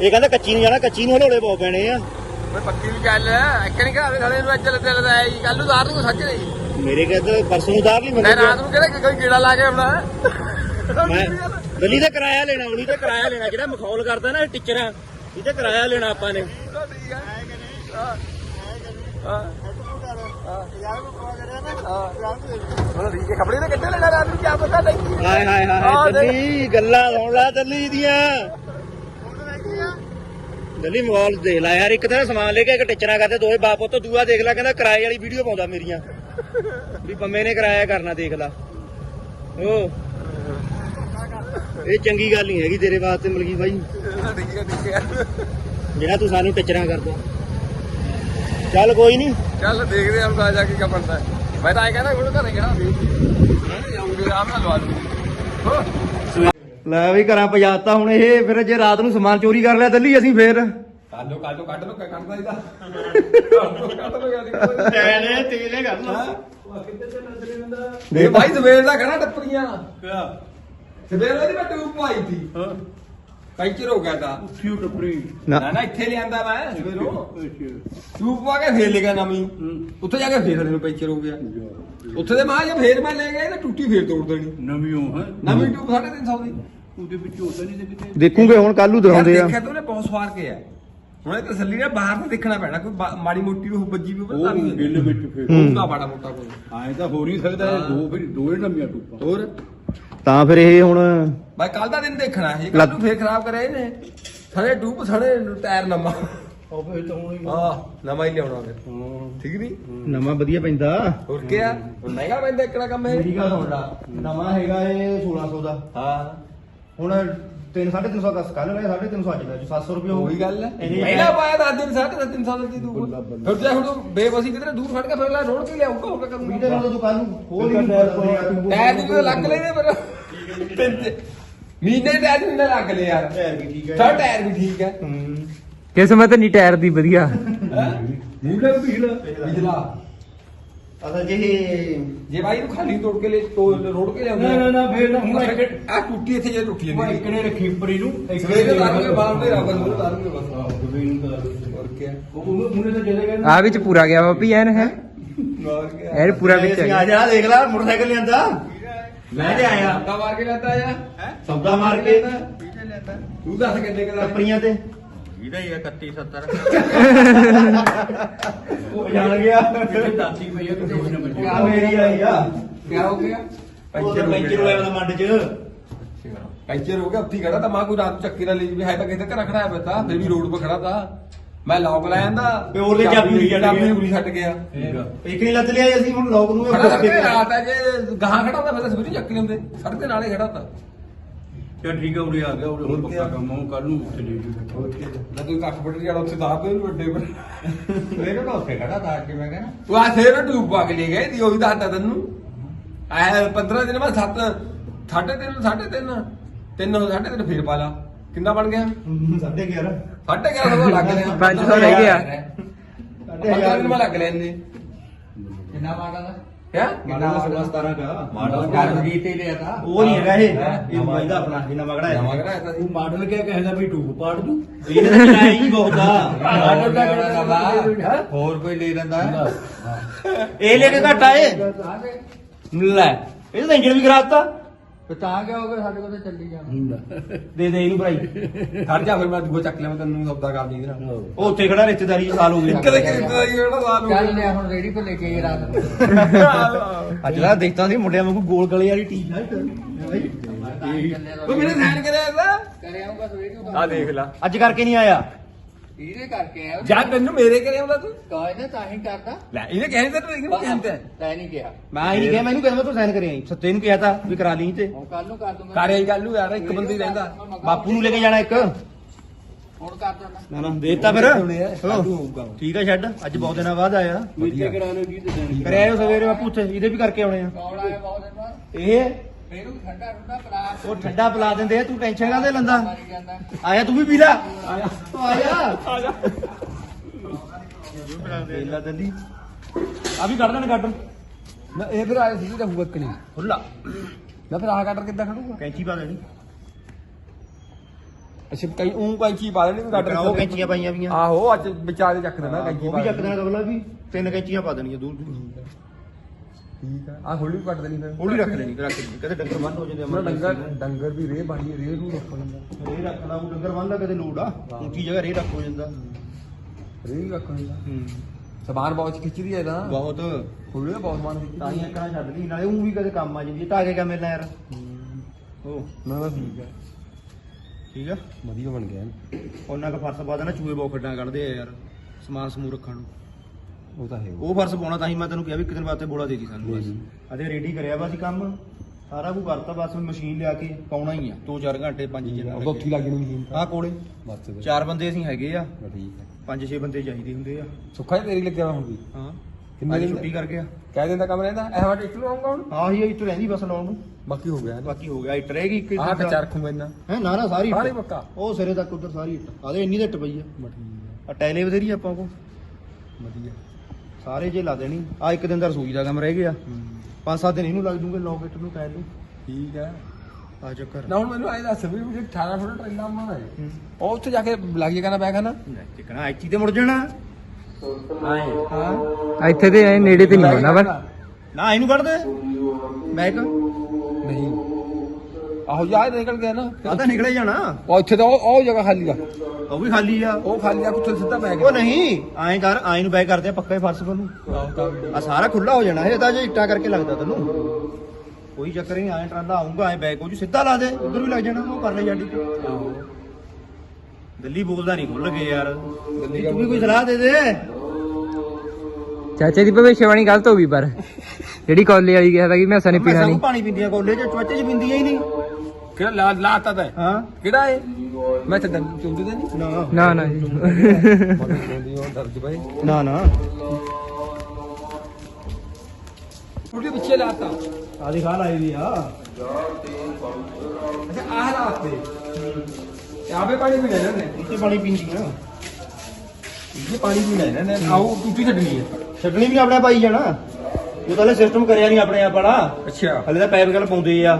ਇਹ ਕਹਿੰਦਾ ਕੱਚੀ ਨੂੰ ਜਾਣਾ ਕੱਚੀ ਨੂੰ ਹਲੋਲੇ ਪਾਉ ਪੈਣੇ ਆ। ਮੈਂ ਪੱਕੀ ਵੀ ਗੱਲ ਇੱਕ ਨਹੀਂ ਕਰਾਵੇ ਸਾਲੇ ਨੂੰ ਅੱਜ ਲੱਦੇ ਲੱਦਾ ਆਈ ਕੱਲ ਨੂੰ ਨੂੰ ਸੱਚ ਨਹੀਂ ਮੇਰੇ ਕਹਿੰਦੇ ਪਰਸੋਂ ਨੂੰ ਉਧਾਰ ਨਹੀਂ ਮੈਂ ਰਾਤ ਨੂੰ ਕਿਹੜਾ ਕੋਈ ਕੀੜਾ ਲਾ ਕੇ ਆਉਣਾ? ਮੈਂ ਦਿੱਲੀ ਦਾ ਕਿਰਾਇਆ ਲੈਣਾ ਉਹਨੀ ਤੇ ਕਿਰਾਇਆ ਲੈਣਾ ਜਿਹੜਾ ਮਖੌਲ ਕਰਦਾ ਨਾ ਇਹ ਟੀਚਰਾਂ ਇਹ ਤੇ ਕਿਰਾਇਆ ਲੈਣਾ ਆਪਾਂ ਨੇ। ਠੀਕ ਆ ਹਾਂ ਹਾਂ ਹਾਂ ਠੀਕ ਹੈ ਖਬਰੇ ਤੇ ਕਿੱਥੇ ਲੈਣਾ ਰਾਤ ਨੂੰ? ਕੀ ਪਤਾ ਨਹੀਂ। ਹਾਏ ਹਾਏ ਹਾਂ, ਹਾਏ ਦੇਖ। ਦਿੱਲੀ ਗੱਲਾਂ ਸੁਣ ਲੈ ਦਿੱਲੀ ਦੀਆਂ। ਦਿੱਲੀ ਮੋਬਾਈਲ ਦੇਖ ਲੈ ਯਾਰ ਇੱਕ ਤਾਂ ਸਮਾਨ ਲੈ ਕੇ ਇੱਕ ਟਿਚਰਾਂ ਕਰਦੇ ਦੋਵੇਂ ਬਾਪ ਪੁੱਤ ਦੂਆ ਦੇਖ ਲੈ ਕਹਿੰਦਾ ਕਿਰਾਏ ਵਾਲੀ ਵੀਡੀਓ ਪਾਉਂਦਾ ਮੇਰੀਆਂ। ਵੀ ਪੰਮੇ ਨੇ ਕਿਰਾਇਆ ਕਰਨਾ ਦੇਖ ਲੈ। ਓ। ਇਹ ਚੰਗੀ ਗੱਲ ਨਹੀਂ ਹੈਗੀ ਤੇਰੇ ਵਾਸਤੇ ਮਲਕੀ ਬਾਈ। ਜਿਹੜਾ ਤੂੰ ਸਾਨੂੰ ਟਿਚਰਾਂ ਕਰਦਾ। ਚੱਲ ਕੋਈ ਨਹੀਂ ਚੱਲ ਦੇਖਦੇ ਹਾਂ ਆ ਜਾ ਕੇ ਕੀ ਬਣਦਾ। ਮੈਂ ਤਾਂ ਐ ਕਹਿੰਦਾ ਹੁਣ ਘਰੇ ਕਿਹੜਾ? ਜਾਉਂਗੇ ਨਾਲ ਲਵਾ ਲੂ ਲੈ ਵੀ ਘਰਾਂ ਪਜਾਤਾ ਹੁਣ ਇਹ ਫਿਰ ਜੇ ਰਾਤ ਨੂੰ ਸਮਾਨ ਚੋਰੀ ਕਰ ਲਿਆ ਦਿੱਲੀ ਅਸੀਂ ਫੇਰ। ਕੱਢ ਲੋ ਕੱਢ ਲੋ ਕੱਢ ਲੋ ਕੱਢਦਾ ਇਹਦਾ ਕੱਢ ਲੋ ਕੱਢ ਲੋ ਯਾਰ ਤੇਰੇ ਤੇਰੇ ਕਰਨਾ ਇਹ ਭਾਈ ਸਵੇਰ ਦਾ ਖੜਾ ਟੱਪਰੀਆਂ। ਸਵੇਰ ਉਹਦੀ ਮੈਂ ਟੂਬ ਪਾਈ ਸੀ। ਪੈਂਚਰ ਹੋ ਗਿਆ ਤਾਂ। ਫਿਊ ਟਪਰੀ ਨਾ। ਨਾ ਨਾ ਇੱਥੇ ਲਿਆਂਦਾ ਮੈਂ ਸਵੇਰੋਂ। ਟੂਬ ਪਾ ਕੇ ਫੇਰ ਲੈ ਗਿਆ ਨਵੀਂ। ਉੱਥੇ ਜਾ ਕੇ ਫੇਰ ਇਹਨੂੰ ਪੈਂਚਰ ਹੋ ਗਿਆ। ਉੱਥੇ ਦੇ ਮਾਂ ਜੇ ਫੇਰ ਮੈਂ ਲੈ ਗਿਆ ਇਹ ਤਾਂ ਟੁੱਟੀ ਫੇਰ ਤੋੜ ਦੇਣੀ। ਨਵੀਂ ਹੈ। ਨਵੀਂ ਟੂਬ 350 ਦੀ। ਉਹਦੇ ਵਿੱਚ ਹੋਤਾ ਨਹੀਂ ਤੇ ਕਿਤੇ ਦੇਖੂਗੇ ਹੁਣ ਕੱਲ ਨੂੰ ਦਿਖਾਉਂਦੇ ਆ। ਦੇਖਿਆ ਤਾਂ ਉਹਨੇ ਬਹੁਤ ਸਵਾਰ ਕੇ ਆ। ਹੁਣ ਇਹ ਤਸੱਲੀ ਨਾਲ ਬਾਹਰ ਤੋਂ ਦੇਖਣਾ ਪੈਣਾ ਕੋਈ ਮਾੜੀ ਮੋਟੀ ਉਹ ਵੱਜੀ ਵੀ ਪਤਾ ਉਹ ਨਹੀਂ ਬਿੱਲ ਵਿੱਚ ਫਿਰ। ਹੋਊਗਾ ਮਾੜਾ ਮੋਟਾ ਕੋਈ। ਆਏ ਤਾਂ ਹੋ ਨਹੀਂ ਸਕਦਾ ਇਹ ਦੋ ਫਿਰ ਦੋ ਹੀ ਨਵੀਆਂ ਟੂਪਾਂ ਹੋਰ? ਤਾਂ ਫਿਰ ਇਹ ਹੁਣ ਬਾਈ ਕੱਲ ਦਾ ਦਿਨ ਦੇਖਣਾ ਇਹ ਕੱਲ ਨੂੰ ਫੇਰ ਖਰਾਬ ਕਰਿਆ ਇਹਨੇ। ਥੜੇ ਟੂਬ ਥੜੇ ਟਾਇਰ ਨਵਾਂ। ਉਹ ਫਿਰ ਤਾਂ ਹੁਣ ਆ ਨਵਾਂ ਹੀ ਲਿਆਉਣਾ ਫਿਰ। ਠੀਕ ਨਹੀਂ ਨਵਾਂ ਵਧੀਆ ਪੈਂਦਾ। ਹੋਰ ਕੀ ਆ ਮਹਿੰਗਾ ਪੈਂਦਾ ਇਕੜਾ ਕੰਮ ਇਹ। ਗੱਲ ਸੁਣ ਲਾ। ਨਵਾਂ ਹੈਗਾ ਇਹ 1600 ਦਾ। ਹਾਂ। ਹੁਣ 3 350 ਦਾ ਕੱਲ ਲੈ 350 ਅੱਜ ਲੈ 700 ਰੁਪਏ ਹੋ ਉਹੀ ਗੱਲ ਹੈ। ਪਾਇਆ ਤਾਂ ਦਿਨ ਸਾਢੇ ਤਿੰਨ ਸਾਲ ਦੀ ਤੂੰ। ਫਿਰ ਜੇ ਹੁਣ ਤੂੰ ਬੇਬਸੀ ਕਿਧਰੇ ਦੂਰ ਖੜ ਕੇ ਫਿਰ ਲੈ ਰੋੜ ਕੇ ਲਿਆਊਗਾ ਹੋਰ ਕੀ ਵੀਹ ਕਰੂੰਗਾ। ਦਿਨ ਤੋਂ ਕੱਲ ਨੂੰ ਖੋਲ ਹੀ ਨਹੀਂ ਟਾਇਰ ਦੀ ਤਾਂ ਲੱਗ ਲੈਨੇ ਪਰ ਤਿੰਨ ਮਹੀਨੇ ਟਾਇਰ ਦੀ ਨਾ ਲੱਗ ਲੈ ਯਾਰ। ਟਾਇਰ ਵੀ ਠੀਕ ਹੈ ਸਾਡਾ ਟਾਇਰ ਵੀ ਠੀਕ ਹੈ। ਕਿਸਮਤ ਨਹੀਂ ਟਾਇਰ ਦੀ ਵਧੀਆ। ਮੂਲੇ ਭੀੜ ਪਿਛਲਾ ਅਸਲ ਜੇ ਜੇ ਬਾਈ ਨੂੰ ਖਾਲੀ ਤੋੜ ਕੇ ਲੈ ਤੋੜ ਰੋੜ ਕੇ ਲਿਆਉਂਦੇ ਨਾ, ਨਾ, ਨਾ, ਫੇਰ ਨਾ, ਹੁਣ ਇੱਕ- ਆ ਟੁੱਟੀ ਇੱਥੇ ਜੇ ਟੁੱਟੀ ਮੈਂ ਜਾਂਦੀ। ਇਕਨੇ ਰੱਖੀ ਪਰੀ ਨੂੰ ਸਵੇਰੇ ਲਾਉਂਗੇ ਬਾਹਰ ਦੇ ਰੱਬ ਨੂੰ ਲਾਉਂਗੇ ਬਸ ਹੋਰ ਕੀ ਉਹ ਉਹਨੇ ਤਾਂ ਚਲੇ ਗਏ। ਆ ਵਿੱਚ ਪੂਰਾ ਗਿਆ ਬਾਪੀ ਐਨ ਹੈ? ਹੋਰ ਕੀ ਐਨ ਪੂਰਾ ਵਿੱਚ ਆ ਜਾ ਦੇਖ ਲੈ ਮੋਟਰਸਾਈਕਲ ਲਿਆਂਦਾ। ਮੈਂ ਤੇ ਆਇਆ। ਸੌਦਾ ਮਾਰ ਕੇ ਲੈਂਦਾ ਆ ਸੌਦਾ ਮਾਰ ਕੇ। ਤੂੰ ਦੱਸ ਕਿੰਨੇ ਕਦਾ ਟੱਪਰੀਆਂ ਤੇ। ਇਹਦਾ ਹੀ 31 70 ਉਹ ਜਾਣ ਗਿਆ। ਦਾਤੀ ਪਈ ਆ ਕਿਤੇ ਹੋਰ ਆ ਮੇਰੀ ਆਈ ਆ। ਕੀ ਹੋ ਗਿਆ? ਪੈਂਚਰ ਪੈਂਚਰ ਹੋਇਆ ਉਹਦਾ ਮੰਡ ਚ। ਪੈਂਚਰ ਹੋ ਗਿਆ ਉੱਥੇ ਹੀ ਖੜਾ ਤਾਂ ਮਾਂ ਕੋਈ ਰਾਤ ਚੱਕੀ ਨਾਲ ਲਈ ਵੀ ਹੈ ਤਾਂ ਕਿਸੇ ਘਰ ਖੜਾ ਪਿਆ ਫਿਰ ਵੀ ਰੋਡ 'ਤੇ ਖੜਾ ਤਾ। ਮੈਂ ਲੌਕ ਲਾਇਆ ਜਾਂਦਾ ਤੇ ਉਹਦੇ ਚਾਬੀ ਨਹੀਂ ਛੱਡ ਚਾਬੀ। ਉਰੀ ਛੱਡ ਗਿਆ ਇੱਕ ਨਹੀਂ ਲੱਦ ਲਿਆ ਅਸੀਂ ਹੁਣ ਲੋਕ ਨੂੰ ਖੜਾ ਕਰਕੇ ਰਾਤ ਹੈ ਜੇ ਗਾਹਾਂ ਖੜਾ ਹੁੰਦਾ ਫਿਰ ਤਾਂ ਸਵੇਰੇ ਚੱਕੀ ਲੈਂਦੇ ਸੜਕ ਦੇ ਨਾਲੇ ਖੜਾ ਤਾ ਚਲ ਠੀਕ ਆ ਉਰੇ ਆ ਗਿਆ ਉਰੇ ਹੁਣ ਪੱਕਾ ਕੰਮ ਆ ਕੱਲ ਨੂੰ ਉੱਥੇ ਲੈ ਜੂ ਨਾ ਤੂੰ ਕੱਖ ਫੜ ਜਾਣਾ ਉੱਥੇ ਦਾਪ ਦੇ ਵੱਡੇ ਪਰ ਮੇਰੇ ਕੋਲ ਉੱਥੇ ਖੜਾ ਤਾਂ ਕਿ ਮੈਂ ਕਹਿੰਦਾ ਤੂੰ ਆ ਫੇਰ ਟੂਬ ਪਾ ਕੇ ਲੈ ਗਏ ਦੀ ਉਹ ਵੀ ਦੱਸਦਾ ਤੈਨੂੰ ਆਹ 15 ਦਿਨ ਬਾਅਦ 7 ਸਾਢੇ ਤਿੰਨ ਸਾਢੇ ਤਿੰਨ ਤਿੰਨ ਸਾਢੇ ਤਿੰਨ ਫੇਰ ਪਾ ਲਾ। ਕਿੰਨਾ ਬਣ ਗਿਆ? 11.5 ਸਾਢੇ 11 ਦਾ ਲੱਗ ਲਿਆ ਪੰਜ ਸੌ ਰਹਿ ਗਿਆ। 15 ਦਿਨ ਮੈਂ ਲੱਗ ਲਿਆ ਇੰਨੇ। ਕਿੰਨਾ ਮਾੜਾ ਦਾ ਕਿਆ? ਮਾਡਲ 16 17 ਦਾ ਮਾਡਲ ਕਰ ਦੀ ਤੇ ਲਿਆ ਤਾਂ। ਉਹ ਨਹੀਂ ਹੈਗਾ ਇਹ। ਇਹ ਮੋਬਾਈਲ ਦਾ ਆਪਣਾ ਜਿੰਨਾ ਮਗੜਾ ਨਵਾਂ ਹੈ ਕਰਾਇਆ ਤਾਂ ਸੀ ਤੂੰ ਮਾਡਲ ਕਿਆ ਕਹਿੰਦਾ ਵੀ ਟੂਬ ਪਾੜ ਦੂ? ਇਹਨੇ ਤਾਂ ਚਲਾਇਆ ਹੀ ਬਹੁਤ ਆ। ਮਾਡਲ ਦਾ ਕਹਿੰਦਾ ਹੋਰ ਕੋਈ ਲੈ ਲੈਂਦਾ ਇਹ ਲੈ ਕੇ ਘੱਟ ਆਏ ਲੈ ਇਹ ਤਾਂ ਇੰਜਨ ਵੀ ਖਰਾਬਤਾ ਤਾਂ। ਕਿਆ ਹੋ ਗਿਆ ਸਾਡੇ ਕੋਲ ਤਾਂ ਚੱਲੀ ਜਾਂਦਾ ਦੇ ਦੇ ਇਹਨੂੰ ਭਰਾਈ। ਖੜ ਜਾ ਫਿਰ ਮੈਂ ਦੂਆ ਚੱਕ ਲਿਆ ਮੈਂ ਤੈਨੂੰ ਸੌਦਾ ਕਰ ਦੀ ਇਹਦੇ ਨਾਲ ਉਹ ਉੱਥੇ ਖੜਾ ਰਿਸ਼ਤੇਦਾਰੀ ਚ ਸਾਲ ਹੋ ਗਏ। ਕਦੇ ਕਿਤੇ ਕਿਹੜਾ ਸਾਲ ਹੋ ਚੱਲ ਲਿਆ ਹੁਣ ਰੇੜੀ ਤੇ ਲੈ ਕੇ ਗਏ ਰਾਤ ਅੱਜ ਦਾ ਦੇਖਤਾ ਸੀ ਮੁੰਡਿਆਂ ਵਾਂਗੂ ਗੋਲ ਗਲੇ ਵਾਲੀ ਟੀ ਸ਼ਰਟ ਤੂੰ ਮੇਰੇ ਸਾਈਨ ਕਰਿਆ ਇਹਦਾ। ਕਰੇ ਆਉਂਗਾ ਸਵੇਰੇ ਨੂੰ ਆ ਦੇਖ ਲੈ। ਅੱਜ ਕਰਕੇ ਨਹੀਂ ਆਇਆ। ਇਹਦੇ ਕਰਕੇ ਆਇਆ। ਜਾਂ ਤੈਨੂੰ ਮੇਰੇ ਕਰਿਆ ਹੁੰਦਾ ਤੂੰ? ਕਾਹ ਨੇ ਤਾਂ ਹੀ ਕਰਦਾ। ਲੈ ਇਹਨੇ ਕਹਿੰਦੇ ਤੂੰ ਇਹਨੂੰ ਕਹਿੰਦਾ ਤੈ ਨਹੀਂ ਕਿਹਾ। ਮੈਂ ਹੀ ਨਹੀਂ ਕਿਹਾ ਮੈਨੂੰ ਕਹਿੰਦਾ ਤੂੰ ਸਾਈਨ ਕਰੇ ਆਈ ਸੱਤੇ ਨੂੰ ਕਿਹਾ ਤਾਂ ਵੀ ਕਰਾ ਲਈ ਤੇ। ਹੁਣ ਕੱਲ ਨੂੰ ਕਰ ਦੂੰਗਾ। ਕਰ ਆਈ ਗੱਲ ਨੂੰ ਯਾਰ ਇੱਕ ਬੰਦੇ ਹੀ ਰਹਿੰਦਾ। ਬਾਪੂ ਨੂੰ ਲੈ ਕੇ ਜਾਣਾ ਇੱਕ। ਹੁਣ ਕਰ ਦਿੰਦਾ ਨਾ ਨਾ ਦੇਤਾ ਫਿਰ। ਠੀਕ ਆ ਛੱਡ। ਅੱਜ ਬਹੁਤ ਦਿਨਾਂ ਬਾਅਦ ਆਇਆ। ਤੇ ਕਰਿਆ ਆਇਓ ਸਵੇਰੇ ਬਾਪੂ ਉੱਥੇ ਇਹਦੇ ਵੀ ਕਰਕੇ ਆਉਣੇ ਆ। ਕੌਣ ਆਇਆ ਬਹੁਤ ਦਿਨ ਬਾਅਦ? ਇਹ ਫੇਰੂ ਠੰਡਾ ਠੰਡਾ ਪਲਾਸ ਉਹ ਠੰਡਾ ਪਿਲਾ ਦਿੰਦੇ ਆ ਤੂੰ ਟੈਨਸ਼ਨ ਕਾਹਦੇ ਲੰਦਾ? ਮਾਰੀ ਜਾਂਦਾ। ਆਇਆ ਤੂੰ ਵੀ ਪੀ ਲੈ। ਆਇਆ। ਆਇਆ। ਆਇਆ ਵੇਲਾ ਦੰਦੀ। ਆ ਵੀ ਕੱਢ ਲੈਣ ਕੱਢ। ਨਾ ਇਹ ਫਿਰ ਆਏ ਸੀ ਤਾਂ ਹੁਆ ਕਲੀ ਖੁੱਲਾ ਨਾ ਫਿਰ ਆਹ ਕਟਰ ਕਿੱਦਾਂ ਖੜੂਗਾ? ਕੈਂਚੀ ਪਾ ਦੇਣੀ। ਅੱਛਾ ਕਈ ਉਹ ਕੈਂਚੀ ਪਾ ਦੇਣੀ ਕਟਰ ਉਹ ਕੈਂਚੀਆਂ ਪਾਈਆਂ ਵੀਆਂ ਆਹੋ ਅੱਜ ਵਿਚਾਰੇ ਚੱਕ ਦੇਣਾ ਕੈਂਚੀ ਉਹ ਪਾ ਵੀ ਚੱਕ ਦੇਣਾ ਕਬਲਾ ਵੀ। ਤਿੰਨ ਕੈਂਚੀਆਂ ਪਾ ਦੇਣੀਆਂ ਦੂਰ ਦੂਰ। ਠੀਕ ਆ। ਆ ਹੋਲੀ ਕੱਟ ਦੇਣੀ ਫਿਰ। ਹੌਲੀ ਰੱਖ ਲੈਣੀ ਰੱਖ ਲੈਣੀ। ਕਦੇ ਡੰਗਰ ਬੰਨ ਹੋ ਜਾਂਦੇ ਆਪਣਾ ਡੰਗਰ ਡੰਗਰ ਵੀ ਰੇ ਬਾਣੀ ਰੇ ਨੂੰ ਰੱਖ ਲੈਂਦਾ ਰੇ ਰੱਖਣਾ ਉਹ ਡੰਗਰ ਬੰਨ ਲਾ ਕਦੇ ਲੋੜ ਆ। ਉੱਚੀ ਜਗ੍ਹਾ ਰੇ ਰੱਖ ਹੋ ਜਾਂਦਾ। ਰੇ ਵੀ ਰੱਖ ਲੈਂਦਾ ਹੂੰ। ਸਮਾਨ ਬਹੁਤ ਖਿੱਚਦੀ ਹੈ ਨਾ ਬਹੁਤ। ਹੋਲੀ ਦਾ ਬਹੁਤ ਸਮਾਨ ਖਿੱਚਦੀ। ਤਾਂ ਹੀ ਇੱਕ ਨਾ ਛੱਡ ਲਈ ਨਾਲੇ ਉਹ ਵੀ ਕਦੇ ਕੰਮ ਆ ਜਾਂਦੀ ਹੈ ਢਾਗੇ ਕਾ ਮਿਲਣਾ ਯਾਰ? ਉਹ। ਨਾ ਨਾ ਠੀਕ ਹੈ ਠੀਕ ਆ? ਵਧੀਆ ਬਣ ਗਿਆ। ਉਹਨਾਂ ਦਾ ਫਰਸ਼ ਪਾ ਦੇਣਾ ਚੂਹੇ ਬਹੁਤ ਖੱਡਾਂ ਕੱਢਦੇ ਆ ਯਾਰ। ਸਮਾਨ ਸਮੂਹ ਰੱਖਣ ਨੂੰ। ਉਹ ਤਾਂ ਹੈ। ਉਹ ਫਰਸ਼ ਪਾਉਣਾ ਤਾਂ ਹੀ ਮੈਂ ਤੈਨੂੰ ਕਿਹਾ ਵੀ ਇੱਕ ਦਿਨ ਵਾਸਤੇ ਬੋਲਾ ਦੇ ਦੀ ਸਾਨੂੰ ਬਸ। ਦੇ ਦੀ। ਅਜੇ ਰੈਡੀ ਕਰਿਆ ਵਾ ਕੰਮ। ਸਾਰਾ ਕੁਝ ਕਰਤਾ ਬਸ ਮਸ਼ੀਨ ਲਿਆ ਕੇ ਪਾਉਣਾ ਹੀ ਆ। 2-4 ਘੰਟੇ 5 ਜਿੰਨਾ ਉਹ ਉੱਥੇ ਹੀ ਲੱਗ ਜਾਣੀ ਮਸ਼ੀਨ ਆ ਕੋਲੇ। ਬਸ ਚਾਰ ਬੰਦੇ ਅਸੀਂ ਹੈਗੇ ਆ। ਠੀਕ ਹੈ 5-6 ਬੰਦੇ ਚਾਹੀਦੇ ਹੁੰਦੇ ਆ। ਸੁੱਖਾ ਜਿਹਾ ਤੇਰੀ ਲੱਗਿਆ ਵੀ ਹਾਂ। ਕਿੰਨੇ ਦਿਨ ਛੁੱਟੀ ਕਰ ਗਿਆ ਕਹਿ ਦਿੰਦਾ ਕੰਮ ਰਹਿੰਦਾ? ਇਹ ਵਾਰ ਟਿਕਟ ਲਵਾਉਂਗਾ ਹੁਣ? ਹਾਂ ਹੀ ਇੱਟ ਰਹਿੰਦੀ ਬਸ ਲਾਉਣ ਨੂੰ। ਬਾਕੀ ਹੋ ਗਿਆ। ਬਾਕੀ ਹੋ ਗਿਆ ਇੱਟ ਰਹੇਗੀ ਇੱਕ ਆਹ ਕੱਚਾ ਰੱਖੂਗਾ ਇੰਨਾ ਹੈ ਨਾ ਨਾ ਸਾਰੀ ਇੱਟ। ਸਾਰੀ ਪੱਕਾ? ਉਹ ਸਿਰੇ ਤੱਕ ਉਧਰ ਸਾਰੀ ਇੱਟ। ਆਦੇ ਇੰਨੀ ਤਾਂ ਇੱਟ ਪਈ ਆ। ਟੈਲੇ ਬਥੇਰੀ ਆਪਾਂ ਕੋ ਵਧੀਆ। ਸਾਰੇ ਜੇ ਲਾ ਦੇਣੀ। ਆ ਇੱਕ ਦਿਨ ਦਾ ਰਸੋਈ ਦਾ ਕੰਮ ਰਹਿ ਗਿਆ। ਪੰਜ ਸੱਤ ਦਿਨ ਇਹਨੂੰ ਲੱਗ ਜੂਗੇ ਲੋਕ ਇੱਟ ਨੂੰ ਕਹਿ ਲੂ ਠੀਕ ਹੈ। ਆ ਚੱਕਰ ਨਾ ਹੁਣ ਮੈਨੂੰ ਆਏ ਦੱਸ ਵੀ ਵੀ 18 ਫੁੱਟ ਟ੍ਰੇਨਾਂ ਬਣਾਉਣਾ ਹੈ। ਉਹ ਉੱਥੇ ਜਾ ਕੇ ਲੱਗ ਜੇ ਕਰਨਾ ਪੈਗਾ ਨਾ। ਚਿਕਣਾ ਇੱਚੀ ਤੇ ਮੁੜ ਜਾਣਾ। ਆਏ। ਹਾਂ। ਇੱਥੇ ਤੇ ਐ ਨੇੜੇ ਤੇ ਨਹੀਂ ਹੋਣਾ ਪਰ ਨਾ ਇਹਨੂੰ ਕੱਢ ਦੇ। ਬੈਕ ਆਹੋ ਯਾਰ ਨਿਕਲ ਗਿਆ ਨਾ। ਆ ਤਾਂ ਨਿਕਲੇ ਜਾਣਾ। ਉਹ ਇੱਥੇ ਤਾਂ ਉਹ ਉਹ ਜਗ੍ਹਾ ਖਾਲੀ ਆ। ਉਹ ਵੀ ਖਾਲੀ ਆ। ਉਹ ਖਾਲੀ ਆ ਕੁੱਥੇ ਸਿੱਧਾ ਪੈ ਗਿਆ। ਉਹ ਨਹੀਂ ਐਂ ਕਰ ਐਂ ਨੂੰ ਬੈਕ ਕਰਦੇ ਆ ਪੱਕਾ ਹੀ ਫਰਸ਼ ਪਰ ਨੂੰ। ਆ ਸਾਰਾ ਖੁੱਲਾ ਹੋ ਜਾਣਾ ਇਹ ਤਾਂ ਜੇ ਇੱਟਾਂ ਕਰਕੇ ਲੱਗਦਾ ਤੈਨੂੰ। ਕੋਈ ਚੱਕਰ ਨਹੀਂ ਐਂ ਟਰਾਲਾ ਆਉਂਗਾ ਐਂ ਬੈਕ ਹੋ ਜੂ ਸਿੱਧਾ ਲਾ ਦੇ ਉਧਰ ਵੀ ਲੱਗ ਜਾਣਾ ਉਹ ਕਰ ਲੈ ਜਾਂਦੀ ਦਿੱਲੀ ਬੋਲਦਾ ਨਹੀਂ ਖੁੱਲ ਗਏ ਯਾਰ। ਦਿੱਲੀ ਤੂੰ ਵੀ ਕੋਈ ਸਲਾਹ ਦੇ ਦੇ। ਚਾਚੇ ਦੀ ਭਵਿੱਖਬਾਣੀ ਗਲਤ ਹੋ ਗਈ ਪਰ। ਜਿਹੜੀ ਕਾਲੇ ਵਾਲੀ ਕਿਹਾ ਤਾਂ ਕਿ ਮੈਂ ਪੀਣਾ ਸਭ ਨਹੀਂ ਪਾਣੀ ਪੀਂਦੀਆਂ ਕੋਲੇ ਚ ਚਵੱਚੇ ਚ ਪੀਂਦੀਆਂ ਹੀ ਨਹੀਂ। ਕਿਹੜਾ ਲਾ ਲਾਤਾ ਤਾਂ ਹਾਂ। ਕਿਹੜਾ ਏ ਮੈਂ ਤਾਂ ਚੁੰਦੇ ਤੇ ਨਹੀਂ। ਨਾ। ਨਾ ਨਾ ਜੀ। ਮਨ ਚੁੰਦੀ ਉਹ ਦਰਜ ਬਾਈ ਨਾ ਨਾ। ਉਹਦੇ ਪਿੱਛੇ ਲਾਤਾ। ਆ ਦੀ ਖਾਲ ਆਈ ਵੀ ਆ। ਅੱਛਾ ਆਹ ਲਾਤੇ। ਆਪੇ ਪਾਣੀ ਪੀਣਾ ਇਹਨਾਂ ਨੇ ਇੱਥੇ ਪਾਣੀ ਪੀਂਦੀਆਂ ਇਹ ਪਾਣੀ ਪੀਣਾ ਇਹਨਾਂ ਨੇ ਆਓ ਟੂਟੀ ਛੱਡਣੀ ਹੈ। ਛੱਡਣੀ ਵੀ ਆਪਣੇ ਪਾਈ ਜਾਣਾ। ਉਹ ਤਾਂ ਹਲੇ ਸਿਸਟਮ ਕਰਿਆ ਨਹੀਂ ਆਪਣੇ ਆਪ ਵਾਲਾ। ਅੱਛਾ। ਹਲੇ ਤਾਂ ਪਾਈਪ ਗੱਲ ਪਾਉਂਦੇ ਆ।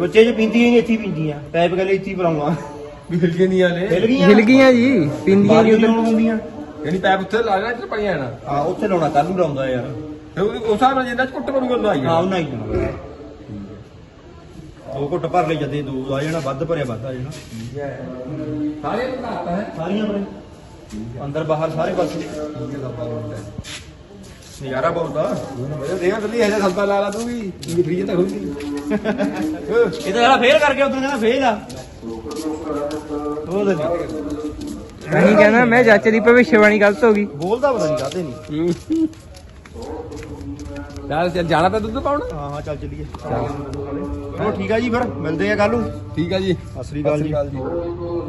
ਬੱਚੇ ਚ ਪੀਂਦੀਆਂ ਨਹੀਂ ਇੱਥੇ ਹੀ ਪੀਂਦੀਆਂ। ਪਾਈਪ ਗੱਲ ਇੱਥੇ ਹੀ ਵੀ ਹਿਲ ਗਈਆਂ ਨੇ। ਹਿਲ ਗਈਆਂ? ਹਿਲ ਗਈਆਂ ਜੀ। ਪਿੰਦੀਆਂ ਨਹੀਂ ਨਹੀਂ ਉਧਰ। ਹੁੰਦੀਆਂ ਯਾਨੀ ਪੈਪ ਉੱਥੇ ਲਾ ਲੈਣਾ ਇੱਥੇ ਪਾਣੀ ਆਣਾ ਹਾਂ ਉੱਥੇ ਲਾਉਣਾ ਕੱਲ ਨੂੰ ਲਾਉਂਦਾ ਯਾਰ। ਤੇ ਉਹ ਉਸ ਹਿਸਾਬ ਨਾਲ ਜਿੰਨਾ ਚ ਕੁੱਟ ਕਰੂਗਾ ਨਾ ਆਈ ਹਾਂ ਉਹਨਾਂ ਹੀ ਲਾਉਣਾ। ਦੋ ਘੁੱਟ ਭਰ ਲਈ ਜਦੇ ਦੋ ਆ ਜਾਣਾ ਵੱਧ ਭਰਿਆ ਵੱਧ ਆ ਜਾਣਾ। ਸਾਰੇ ਨੂੰ ਘਾਤਾ ਹੈ। ਸਾਰੀਆਂ ਆਪਣੇ। ਅੰਦਰ ਬਾਹਰ ਸਾਰੇ ਪਾਸੇ। ਨਜ਼ਾਰਾ ਬਹੁਤ ਆ। ਮੈਂ ਦੇਖਾ ਕੱਲੀ ਹਜੇ ਸੰਤਾ ਲਾ ਲਾ ਤੂੰ ਵੀ ਇਹ ਫ੍ਰੀਜ ਤਾਂ ਖੁੱਲਦੀ ਇਹ ਤਾਂ ਸਾਲਾ ਫੇਲ ਕਰਕੇ ਉਦੋਂ ਕਹਿੰਦਾ ਫੇਲ ਆ। ਉਹ ਦੇ ਨਹੀਂ ਕਹਿੰਦਾ ਮੈਂ ਚਾਚੇ ਦੀ ਭਵਿੱਖਬਾਣੀ ਗਲਤ ਹੋ ਗਈ। ਬੋਲਦਾ ਪਤਾ ਨਹੀਂ ਕਾਤੇ ਨਹੀਂ। ਚੱਲ ਚੱਲ ਜਾਣਾ ਤਾਂ ਦੁੱਧ ਪਾਉਣ। ਹਾਂ ਹਾਂ ਚੱਲ ਚੱਲੀਏ। ਚਲੋ ਠੀਕ ਆ ਜੀ ਫਿਰ ਮਿਲਦੇ ਆ ਕੱਲ ਨੂੰ। ਠੀਕ ਆ ਜੀ। ਸਤਿ ਸ੍ਰੀ ਅਕਾਲ ਜੀ।